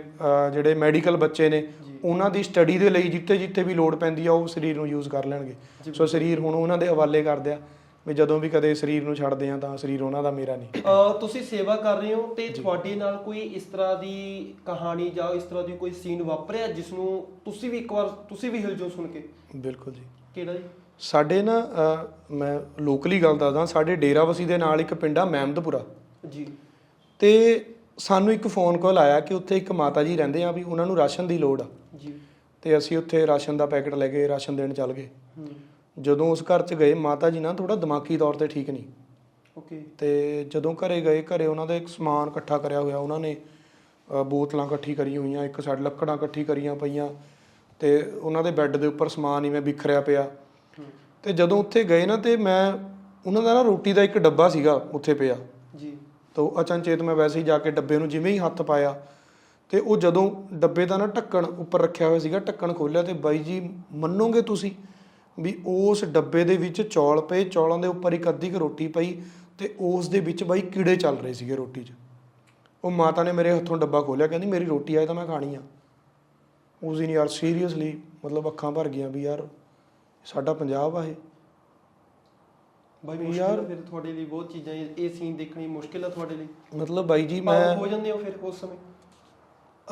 ਜਿਹੜੇ ਮੈਡੀਕਲ ਬੱਚੇ ਨੇ ਉਹਨਾਂ ਦੀ ਸਟੱਡੀ ਦੇ ਲਈ ਜਿੱਥੇ ਜਿੱਥੇ ਵੀ ਲੋੜ ਪੈਂਦੀ ਆ ਉਹ ਸਰੀਰ ਨੂੰ ਯੂਜ਼ ਕਰ ਲੈਣਗੇ। ਸੋ ਸਰੀਰ ਹੁਣ ਉਹਨਾਂ ਦੇ ਹਵਾਲੇ ਕਰਦੇ ਆ ਵੀ ਜਦੋਂ ਵੀ ਕਦੇ ਸਰੀਰ ਨੂੰ ਛੱਡਦੇ ਆ ਤਾਂ ਸਰੀਰ ਉਹਨਾਂ ਦਾ ਮੇਰਾ ਨਹੀਂ। ਅਹ ਤੁਸੀਂ ਸੇਵਾ ਕਰ ਰਹੇ ਹੋ ਤੇ ਤੁਹਾਡੇ ਨਾਲ ਕੋਈ ਇਸ ਤਰ੍ਹਾਂ ਦੀ ਕਹਾਣੀ ਜਾਂ ਇਸ ਤਰ੍ਹਾਂ ਦੀ ਕੋਈ ਸੀਨ ਵਾਪਰਿਆ ਜਿਸ ਨੂੰ ਤੁਸੀਂ ਵੀ ਇੱਕ ਵਾਰ ਤੁਸੀਂ ਵੀ ਹਿਲਜੋ ਸੁਣ ਕੇ? ਬਿਲਕੁਲ ਜੀ। ਕਿਹੜਾ ਜੀ? ਸਾਡੇ ਨਾ ਅਹ, ਮੈਂ ਲੋਕਲੀ ਗੱਲ ਦੱਸਦਾ ਸਾਡੇ ਡੇਰਾਵਸੀ ਦੇ ਨਾਲ ਇੱਕ ਪਿੰਡ ਆ ਮਹਿਮਦਪੁਰਾ। ਜੀ। ਤੇ ਸਾਨੂੰ ਇੱਕ ਫੋਨ ਕਾਲ ਆਇਆ ਕਿ ਉੱਥੇ ਇੱਕ ਮਾਤਾ ਜੀ ਰਹਿੰਦੇ ਆ ਵੀ ਉਹਨਾਂ ਨੂੰ ਰਾਸ਼ਨ ਦੀ ਲੋੜ ਆ। ਜੀ। ਤੇ ਅਸੀਂ ਉੱਥੇ ਰਾਸ਼ਨ ਦਾ ਪੈਕੇਟ ਲੈ ਕੇ ਰਾਸ਼ਨ ਦੇਣ ਚੱਲ ਗਏ। ਹੂੰ। ਜਦੋਂ ਉਸ ਘਰ 'ਚ ਗਏ ਮਾਤਾ ਜੀ ਨਾ ਥੋੜਾ ਦਿਮਾਗੀ ਤੌਰ ਤੇ ਠੀਕ ਨਹੀਂ। ਓਕੇ ਤੇ ਜਦੋਂ ਘਰੇ ਗਏ ਘਰੇ ਉਹਨਾਂ ਦਾ ਇੱਕ ਸਮਾਨ ਇਕੱਠਾ ਕਰਿਆ ਹੋਇਆ ਉਹਨਾਂ ਨੇ ਅ, ਬੋਤਲਾਂ ਇਕੱਠੀ ਕਰੀ ਹੋਈਆਂ ਇੱਕ ਸਾਈਡ ਲੱਕੜਾਂ ਇਕੱਠੀ ਕਰੀਆਂ ਪਈਆਂ ਤੇ ਉਹਨਾਂ ਦੇ ਬੈੱਡ ਦੇ ਉੱਪਰ ਸਮਾਨ ਇਵੇਂ ਬਿਖਰਿਆ ਪਿਆ। ਤੇ ਜਦੋਂ ਉੱਥੇ ਗਏ ਨਾ ਤੇ ਮੈਂ ਉਹਨਾਂ ਦਾ ਨਾ ਰੋਟੀ ਦਾ ਇੱਕ ਡੱਬਾ ਸੀਗਾ ਉੱਥੇ ਪਿਆ। ਜੀ। ਤਾਂ ਅਚਨਚੇਤ ਮੈਂ ਵੈਸੇ ਹੀ ਜਾ ਕੇ ਡੱਬੇ ਨੂੰ ਜਿਵੇਂ ਹੀ ਹੱਥ ਪਾਇਆ ਤੇ ਉਹ ਜਦੋਂ ਡੱਬੇ ਦਾ ਨਾ ਢੱਕਣ ਉੱਪਰ ਰੱਖਿਆ ਹੋਇਆ ਸੀਗਾ ਢੱਕਣ ਖੋਲਿਆ ਤੇ ਬਾਈ ਜੀ ਮੰਨੋਗੇ ਤੁਸੀਂ? ਵੀ ਉਸ ਡੱਬੇ ਦੇ ਵਿੱਚ ਚੌਲ ਪਏ ਚੌਲਾਂ ਦੇ ਉੱਪਰ ਇੱਕ ਅੱਧੀ ਕੁ ਰੋਟੀ ਪਈ ਤੇ ਉਸ ਦੇ ਵਿੱਚ ਬਾਈ ਕੀੜੇ ਚੱਲ ਰਹੇ ਸੀਗੇ ਰੋਟੀ 'ਚ। ਉਹ ਮਾਤਾ ਨੇ ਮੇਰੇ ਹੱਥੋਂ ਡੱਬਾ ਖੋਲਿਆ ਕਹਿੰਦੀ ਮੇਰੀ ਰੋਟੀ ਆਏ ਤਾਂ ਮੈਂ ਖਾਣੀ ਆ। ਉਸ ਦਿਨ ਯਾਰ ਸੀਰੀਅਸਲੀ ਮਤਲਬ ਅੱਖਾਂ ਭਰ ਗਈਆਂ ਵੀ ਯਾਰ ਸਾਡਾ ਪੰਜਾਬ ਆ ਇਹ। ਬਾਈ ਯਾਰ- ਫਿਰ ਤੁਹਾਡੇ ਲਈ ਬਹੁਤ ਚੀਜ਼ਾਂ ਇਹ ਸੀਨ ਦੇਖਣੀ ਮੁਸ਼ਕਿਲ ਆ ਤੁਹਾਡੇ ਲਈ। ਮਤਲਬ ਬਾਈ ਜੀ ਮੈਂ ਹੋ ਜਾਂਦੇ ਹੋ ਫਿਰ ਉਸ ਸਮੇਂ?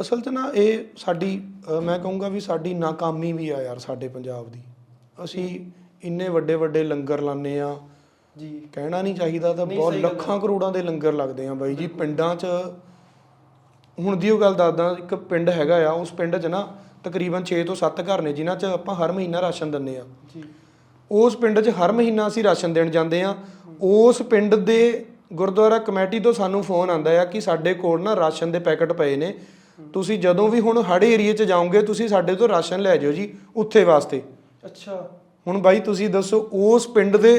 ਅਸਲ 'ਚ ਨਾ ਇਹ ਸਾਡੀ ਮੈਂ ਕਹੂੰਗਾ ਵੀ ਸਾਡੀ ਨਾਕਾਮੀ ਵੀ ਆ ਯਾਰ ਸਾਡੇ ਪੰਜਾਬ ਦੀ। ਅਸੀਂ ਇੰਨੇ ਵੱਡੇ ਵੱਡੇ ਲੰਗਰ ਲਾਉਂਦੇ ਆ ਜੀ। ਕਹਿਣਾ ਨਹੀਂ ਚਾਹੀਦਾ ਤਾਂ ਬਹੁਤ ਲੱਖਾਂ ਕਰੋੜਾਂ ਦੇ ਲੰਗਰ ਲੱਗਦੇ ਆ ਬਾਈ ਜੀ। ਪਿੰਡਾਂ 'ਚ ਹੁਣ ਦੀ ਉਹ ਗੱਲ ਦੱਸਦਾ ਇੱਕ ਪਿੰਡ ਹੈਗਾ ਆ ਉਸ ਪਿੰਡ 'ਚ ਨਾ ਤਕਰੀਬਨ 6 ਤੋਂ 7 ਘਰ ਨੇ ਜਿਨ੍ਹਾਂ 'ਚ ਆਪਾਂ ਹਰ ਮਹੀਨਾ ਰਾਸ਼ਨ ਦਿੰਦੇ ਆ ਜੀ। ਉਸ ਪਿੰਡ 'ਚ ਹਰ ਮਹੀਨਾ ਅਸੀਂ ਰਾਸ਼ਨ ਦੇਣ ਜਾਂਦੇ ਆ ਉਸ ਪਿੰਡ ਦੇ ਗੁਰਦੁਆਰਾ ਕਮੇਟੀ ਤੋਂ ਸਾਨੂੰ ਫੋਨ ਆਂਦਾ ਆ ਕਿ ਸਾਡੇ ਕੋਲ ਨਾ ਰਾਸ਼ਨ ਦੇ ਪੈਕਟ ਪਏ ਨੇ। ਤੁਸੀਂ ਜਦੋਂ ਵੀ ਹੁਣ ਹੜੇ ਏਰੀਏ 'ਚ ਜਾਓਗੇ ਤੁਸੀਂ ਸਾਡੇ ਤੋਂ ਰਾਸ਼ਨ ਲੈ ਜਾਓ ਜੀ ਉੱਥੇ ਵਾਸਤੇ। ਅੱਛਾ। ਹੁਣ ਬਾਈ ਤੁਸੀਂ ਦੱਸੋ ਉਸ ਪਿੰਡ ਦੇ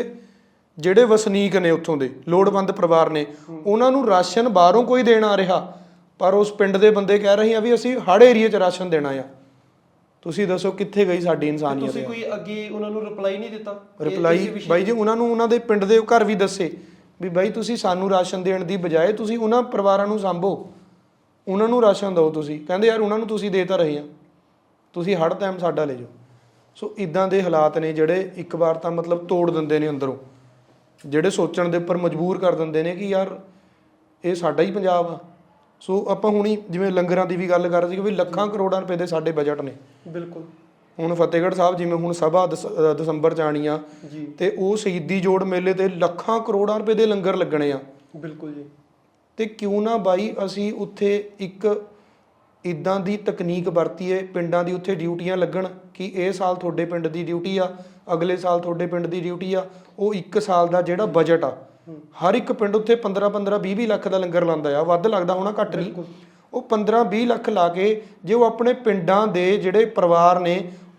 ਜਿਹੜੇ ਵਸਨੀਕ ਨੇ ਉੱਥੋਂ ਦੇ ਲੋੜਵੰਦ ਪਰਿਵਾਰ ਨੇ ਉਹਨਾਂ ਨੂੰ ਰਾਸ਼ਨ ਬਾਹਰੋਂ ਕੋਈ ਦੇਣ ਆ ਰਿਹਾ? ਪਰ ਉਸ ਪਿੰਡ ਦੇ ਬੰਦੇ ਕਹਿ ਰਹੇ ਆ ਵੀ ਅਸੀਂ ਹੜੇ ਏਰੀਏ 'ਚ ਰਾਸ਼ਨ ਦੇਣਾ ਆ। ਤੁਸੀਂ ਦੱਸੋ ਕਿੱਥੇ ਗਈ ਸਾਡੀ ਇਨਸਾਨੀਅਤ ਤੁਸੀਂ? ਕੋਈ ਅੱਗੇ ਉਹਨਾਂ ਨੂੰ ਰਿਪਲਾਈ ਨਹੀਂ ਦਿੱਤਾ? ਰਿਪਲਾਈ ਬਾਈ ਜੀ ਉਹਨਾਂ ਨੂੰ ਉਹਨਾਂ ਦੇ ਪਿੰਡ ਦੇ ਘਰ ਵੀ ਦੱਸੇ ਵੀ ਬਾਈ ਤੁਸੀਂ ਸਾਨੂੰ ਰਾਸ਼ਨ ਦੇਣ ਦੀ ਬਜਾਏ ਤੁਸੀਂ ਉਹਨਾਂ ਪਰਿਵਾਰਾਂ ਨੂੰ ਸੰਭੋ। ਉਹਨਾਂ ਨੂੰ ਰਾਸ਼ਨ ਦਿਓ ਤੁਸੀਂ। ਕਹਿੰਦੇ ਯਾਰ ਉਹਨਾਂ ਨੂੰ ਤੁਸੀਂ ਦੇ ਤਾਂ ਰਹੇ ਆ। ਤੁਸੀਂ ਹੜ ਟਾਈਮ ਸਾਡਾ ਲੈ ਜਾਓ। ਸੋ ਇਦਾਂ ਦੇ ਹਾਲਾਤ ਨੇ ਜਿਹੜੇ ਇੱਕ ਵਾਰ ਤਾਂ ਮਤਲਬ ਤੋੜ ਦਿੰਦੇ ਨੇ ਅੰਦਰੋਂ। ਜਿਹੜੇ ਸੋਚਣ ਦੇ ਉੱਪਰ ਮਜਬੂਰ ਕਰ ਦਿੰਦੇ ਨੇ ਕਿ ਯਾਰ ਇਹ ਸਾਡਾ ਹੀ ਪੰਜਾਬ ਆ। ਸੋ ਆਪਾਂ ਹੁਣੀ ਜਿਵੇਂ ਲੰਗਰਾਂ ਦੀ ਵੀ ਗੱਲ ਕਰ ਰਹੇ ਸੀ ਕਿ ਵੀ ਲੱਖਾਂ ਕਰੋੜਾਂ ਰੁਪਏ ਦੇ ਸਾਡੇ ਬਜਟ ਨੇ। ਬਿਲਕੁਲ। ਹੁਣ ਫਤਿਹਗੜ੍ਹ ਸਾਹਿਬ ਜਿਵੇਂ ਹੁਣ ਸਭਾ ਦਸੰਬਰ ਚ ਆਣੀ ਆ ਜੀ। ਤੇ ਉਹ ਸ਼ਹੀਦੀ ਜੋੜ ਮੇਲੇ ਤੇ ਲੱਖਾਂ ਕਰੋੜਾਂ ਰੁਪਏ ਦੇ ਲੰਗਰ ਲੱਗਣੇ ਆ। ਬਿਲਕੁਲ ਜੀ। ਤੇ ਕਿਉਂ ਨਾ ਬਾਈ ਅਸੀਂ ਉੱਥੇ ਇੱਕ ਇਦਾਂ ਦੀ ਤਕਨੀਕ ਵਰਤੀਏ ਪਿੰਡਾਂ ਦੀ ਉੱਥੇ ਡਿਊਟੀਆਂ ਲੱਗਣ ਕਿ ਇਹ ਸਾਲ ਤੁਹਾਡੇ ਪਿੰਡ ਦੀ ਡਿਊਟੀ ਆ ਅਗਲੇ ਸਾਲ ਤੁਹਾਡੇ ਪਿੰਡ ਦੀ ਡਿਊਟੀ ਆ ਉਹ ਇੱਕ ਸਾਲ ਦਾ ਜਿਹੜਾ ਬਜਟ ਆ। ਹਰ ਇੱਕ ਪਿੰਡ ਉੱਥੇ 15 15 20 20 ਲੱਖ ਦਾ ਲੰਗਰ ਲਾਉਂਦਾ ਆ। ਵੱਧ ਲੱਗਦਾ ਹੋਣਾ ਘੱਟ ਨਹੀਂ। ਉਹ 15 20 ਲੱਖ ਲਾ ਕੇ ਜੇ ਉਹ ਆਪਣੇ ਪਿੰਡਾਂ ਦੇ ਜਿਹੜੇ ਪਰਿਵਾਰ ਨੇ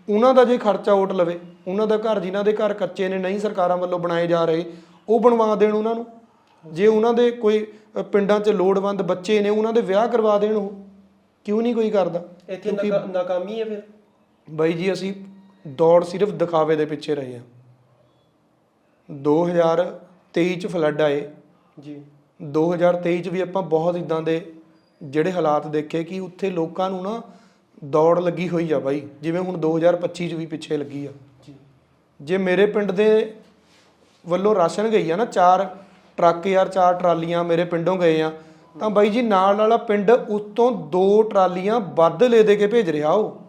ਉਹਨਾਂ ਦਾ ਜੇ ਖਰਚਾ ਓਟ ਲਵੇ ਉਹਨਾਂ ਦਾ ਘਰ ਜਿਨ੍ਹਾਂ ਦੇ ਘਰ ਕੱਚੇ ਨੇ ਨਹੀਂ ਸਰਕਾਰਾਂ ਵੱਲੋਂ ਬਣਾਏ ਜਾ ਰਹੇ ਉਹ ਬਣਵਾ ਦੇਣ ਉਹਨਾਂ ਨੂੰ। ਜੇ ਉਹਨਾਂ ਦੇ ਕੋਈ ਪਿੰਡਾਂ 'ਚ ਲੋੜਵੰਦ ਬੱਚੇ ਨੇ ਉਹਨਾਂ ਦੇ ਵਿਆਹ ਕਰਵਾ ਦੇਣ ਉਹ। ਕਿਉਂ ਨਹੀਂ ਕੋਈ ਕਰਦਾ? ਇੱਥੇ ਨਾਕਾ- ਨਾਕਾਮੀ ਹੈ ਫਿਰ? ਬਾਈ ਜੀ ਅਸੀਂ ਦੌੜ ਸਿਰਫ ਦਿਖਾਵੇ ਦੇ ਪਿੱਛੇ ਰਹੇ ਹਾਂ। 2023 ਚ ਫਲੱਡ ਆਏ। ਜੀ। 2023 ਚ ਵੀ ਆਪਾਂ ਬਹੁਤ ਇਦਾਂ ਦੇ ਜਿਹੜੇ ਹਾਲਾਤ ਦੇਖੇ ਕਿ ਉੱਥੇ ਲੋਕਾਂ ਨੂੰ ਨਾ ਦੌੜ ਲੱਗੀ ਹੋਈ ਆ ਬਾਈ। ਜਿਵੇਂ ਹੁਣ 2025 ਚ ਵੀ ਪਿੱਛੇ ਲੱਗੀ ਆ। ਜੀ। ਜੇ ਮੇਰੇ ਪਿੰਡ ਦੇ ਵੱਲੋਂ ਰਾਸ਼ਨ ਗਈ ਆ ਨਾ ਚਾਰ ਟਰੱਕ ਯਾਰ ਚਾਰ ਟਰਾਲੀਆਂ ਮੇਰੇ ਪਿੰਡੋਂ ਗਏ ਆ। ਤਾਂ ਬਾਈ ਜੀ ਨਾਲ ਵਾਲਾ ਪਿੰਡ ਉਤੋਂ ਦੋ ਟਰਾਲੀਆਂ ਵੱਧ ਲੈ ਦੇ ਕੇ ਭੇਜ ਰਿਹਾ ਉਹ।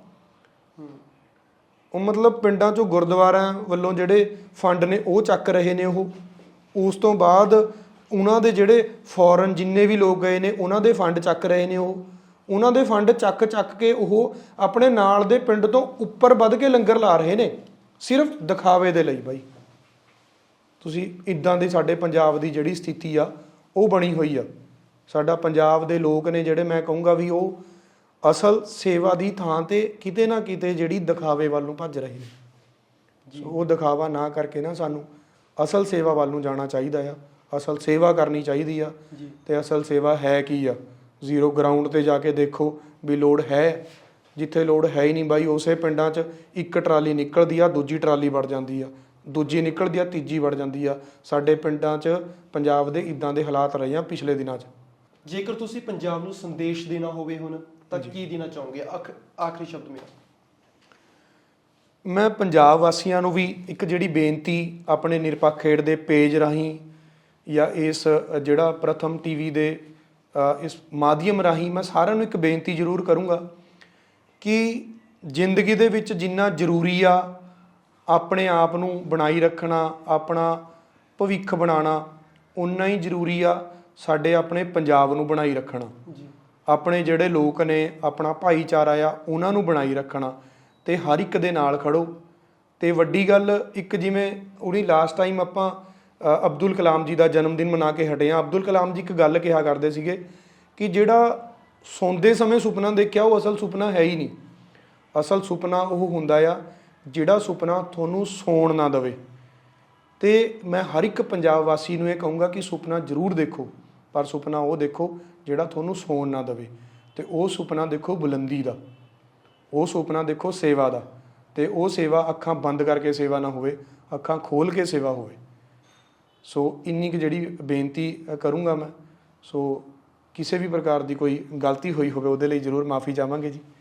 ਉਹ ਮਤਲਬ ਪਿੰਡਾਂ ਚੋਂ ਗੁਰਦੁਆਰਿਆਂ ਵੱਲੋਂ ਜਿਹੜੇ ਫੰਡ ਨੇ ਉਹ ਚੱਕ ਰਹੇ ਨੇ ਉਹ। ਉਸ ਤੋਂ ਬਾਅਦ ਉਹਨਾਂ ਦੇ ਜਿਹੜੇ ਫੋਰਨ ਜਿੰਨੇ ਵੀ ਲੋਕ ਗਏ ਨੇ, ਉਹਨਾਂ ਦੇ ਫੰਡ ਚੱਕ ਰਹੇ ਨੇ ਉਹ। ਉਹਨਾਂ ਦੇ ਫੰਡ ਚੱਕ ਚੱਕ ਕੇ ਉਹ ਆਪਣੇ ਨਾਲ ਦੇ ਪਿੰਡ ਤੋਂ ਉੱਪਰ ਵੱਧ ਕੇ ਲੰਗਰ ਲਾ ਰਹੇ ਨੇ। ਸਿਰਫ ਦਿਖਾਵੇ ਦੇ ਲਈ ਬਾਈ। ਤੁਸੀਂ ਇਦਾਂ ਦੀ ਸਾਡੇ ਪੰਜਾਬ ਦੀ ਜਿਹੜੀ ਸਥਿਤੀ ਆ, ਉਹ ਬਣੀ ਹੋਈ ਆ। ਸਾਡਾ ਪੰਜਾਬ ਦੇ ਲੋਕ ਨੇ ਜਿਹੜੇ ਮੈਂ ਕਹੂੰਗਾ ਵੀ ਉਹ ਅਸਲ ਸੇਵਾ ਦੀ ਥਾਂ ਤੇ ਕਿਤੇ ਨਾ ਕਿਤੇ ਜਿਹੜੀ ਦਿਖਾਵੇ ਵੱਲ ਨੂੰ ਭੱਜ ਰਹੇ ਨੇ। ਸੋ ਉਹ ਦਿਖਾਵਾ ਨਾ ਕਰਕੇ ਨਾ ਸਾਨੂੰ ਅਸਲ ਸੇਵਾ ਵੱਲ ਨੂੰ ਜਾਣਾ ਚਾਹੀਦਾ ਆ। ਅਸਲ ਸੇਵਾ ਕਰਨੀ ਚਾਹੀਦੀ ਆ ਤੇ ਅਸਲ ਸੇਵਾ ਹੈ ਕੀ ਆ? ਜ਼ੀਰੋ ਗਰਾਊਂਡ ਤੇ ਜਾ ਕੇ ਦੇਖੋ ਵੀ ਲੋੜ ਹੈ। ਜਿੱਥੇ ਲੋੜ ਹੈ ਹੀ ਨਹੀਂ ਬਾਈ ਉਸੇ ਪਿੰਡਾਂ 'ਚ ਇੱਕ ਟਰਾਲੀ ਨਿਕਲਦੀ ਆ ਦੂਜੀ ਟਰਾਲੀ ਵੜ ਜਾਂਦੀ ਆ। ਦੂਜੀ ਨਿਕਲਦੀ ਆ ਤੀਜੀ ਵੜ ਜਾਂਦੀ ਆ। ਸਾਡੇ ਪਿੰਡਾਂ 'ਚ ਪੰਜਾਬ ਦੇ ਇਦਾਂ ਦੇ ਹਾਲਾਤ ਰਹੇ ਆ ਪਿਛਲੇ ਦਿਨਾਂ 'ਚ। ਜੇਕਰ ਤੁਸੀਂ ਪੰਜਾਬ ਨੂੰ ਸੰਦੇਸ਼ ਦੇਣਾ ਹੋਵੇ ਹੁਣ ਤਾਂ ਕੀ ਦੇਣਾ ਚਾਹੋਗੇ? ਆਖ- ਆਖਰੀ ਸ਼ਬਦ ਮੇਰਾ। ਮੈਂ ਪੰਜਾਬ ਵਾਸੀਆਂ ਨੂੰ ਵੀ ਇੱਕ ਜਿਹੜੀ ਬੇਨਤੀ ਆਪਣੇ ਨਿਰਪੱਖ ਖੇਡ ਦੇ ਪੇਜ ਰਾਹੀਂ ਜਾਂ ਇਸ ਜਿਹੜਾ ਪ੍ਰਥਮ ਟੀਵੀ ਦੇ ਇਸ ਮਾਧਿਅਮ ਰਾਹੀਂ ਮੈਂ ਸਾਰਿਆਂ ਨੂੰ ਇੱਕ ਬੇਨਤੀ ਜ਼ਰੂਰ ਕਰੂੰਗਾ ਕਿ ਜ਼ਿੰਦਗੀ ਦੇ ਵਿੱਚ ਜਿੰਨਾ ਜ਼ਰੂਰੀ ਆ ਆਪਣੇ ਆਪ ਨੂੰ ਬਣਾਈ ਰੱਖਣਾ ਆਪਣਾ ਭਵਿੱਖ ਬਣਾਉਣਾ ਉਨਾ ਹੀ ਜ਼ਰੂਰੀ ਆ ਸਾਡੇ ਆਪਣੇ ਪੰਜਾਬ ਨੂੰ ਬਣਾਈ ਰੱਖਣਾ। ਜੀ। ਆਪਣੇ ਜਿਹੜੇ ਲੋਕ ਨੇ ਆਪਣਾ ਭਾਈਚਾਰਾ ਆ ਉਹਨਾਂ ਨੂੰ ਬਣਾਈ ਰੱਖਣਾ ਤੇ ਹਰ ਇੱਕ ਦੇ ਨਾਲ ਖੜੋ। ਤੇ ਵੱਡੀ ਗੱਲ ਇੱਕ ਜਿਵੇਂ ਉਹਨੀ ਲਾਸਟ ਟਾਈਮ ਆਪਾਂ ਅਬਦੁਲ ਕਲਾਮ ਜੀ ਦਾ ਜਨਮ ਦਿਨ ਮਨਾ ਕੇ ਹਟੇ ਆ ਅਬਦੁਲ ਕਲਾਮ ਜੀ ਇੱਕ ਗੱਲ ਕਿਹਾ ਕਰਦੇ ਸੀਗੇ ਕਿ ਜਿਹੜਾ ਸੌਂਦੇ ਸਮੇਂ ਸੁਪਨਾ ਦੇਖਿਆ ਉਹ ਅਸਲ ਸੁਪਨਾ ਹੈ ਹੀ ਨਹੀਂ। ਅਸਲ ਸੁਪਨਾ ਉਹ ਹੁੰਦਾ ਆ ਜਿਹੜਾ ਸੁਪਨਾ ਤੁਹਾਨੂੰ ਸੌਣ ਨਾ ਦਵੇ। ਤੇ ਮੈਂ ਹਰ ਇੱਕ ਪੰਜਾਬ ਵਾਸੀ ਨੂੰ ਇਹ ਕਹੂੰਗਾ ਕਿ ਸੁਪਨਾ ਜ਼ਰੂਰ ਦੇਖੋ। ਪਰ ਸੁਪਨਾ ਉਹ ਦੇਖੋ ਜਿਹੜਾ ਤੁਹਾਨੂੰ ਸੌਣ ਨਾ ਦੇਵੇ। ਤੇ ਉਹ ਸੁਪਨਾ ਦੇਖੋ ਬੁਲੰਦੀ ਦਾ। ਉਹ ਸੁਪਨਾ ਦੇਖੋ ਸੇਵਾ ਦਾ। ਤੇ ਉਹ ਸੇਵਾ ਅੱਖਾਂ ਬੰਦ ਕਰਕੇ ਸੇਵਾ ਨਾ ਹੋਵੇ, ਅੱਖਾਂ ਖੋਲ ਕੇ ਸੇਵਾ ਹੋਵੇ। ਸੋ ਇੰਨੀ ਕੁ ਜਿਹੜੀ ਬੇਨਤੀ ਕਰੂੰਗਾ ਮੈਂ। ਸੋ ਕਿਸੇ ਵੀ ਪ੍ਰਕਾਰ ਦੀ ਕੋਈ ਗਲਤੀ ਹੋਈ ਹੋਵੇ ਉਹਦੇ ਲਈ ਜ਼ਰੂਰ ਮਾਫੀ ਚਾਹਾਂਗੇ ਜੀ।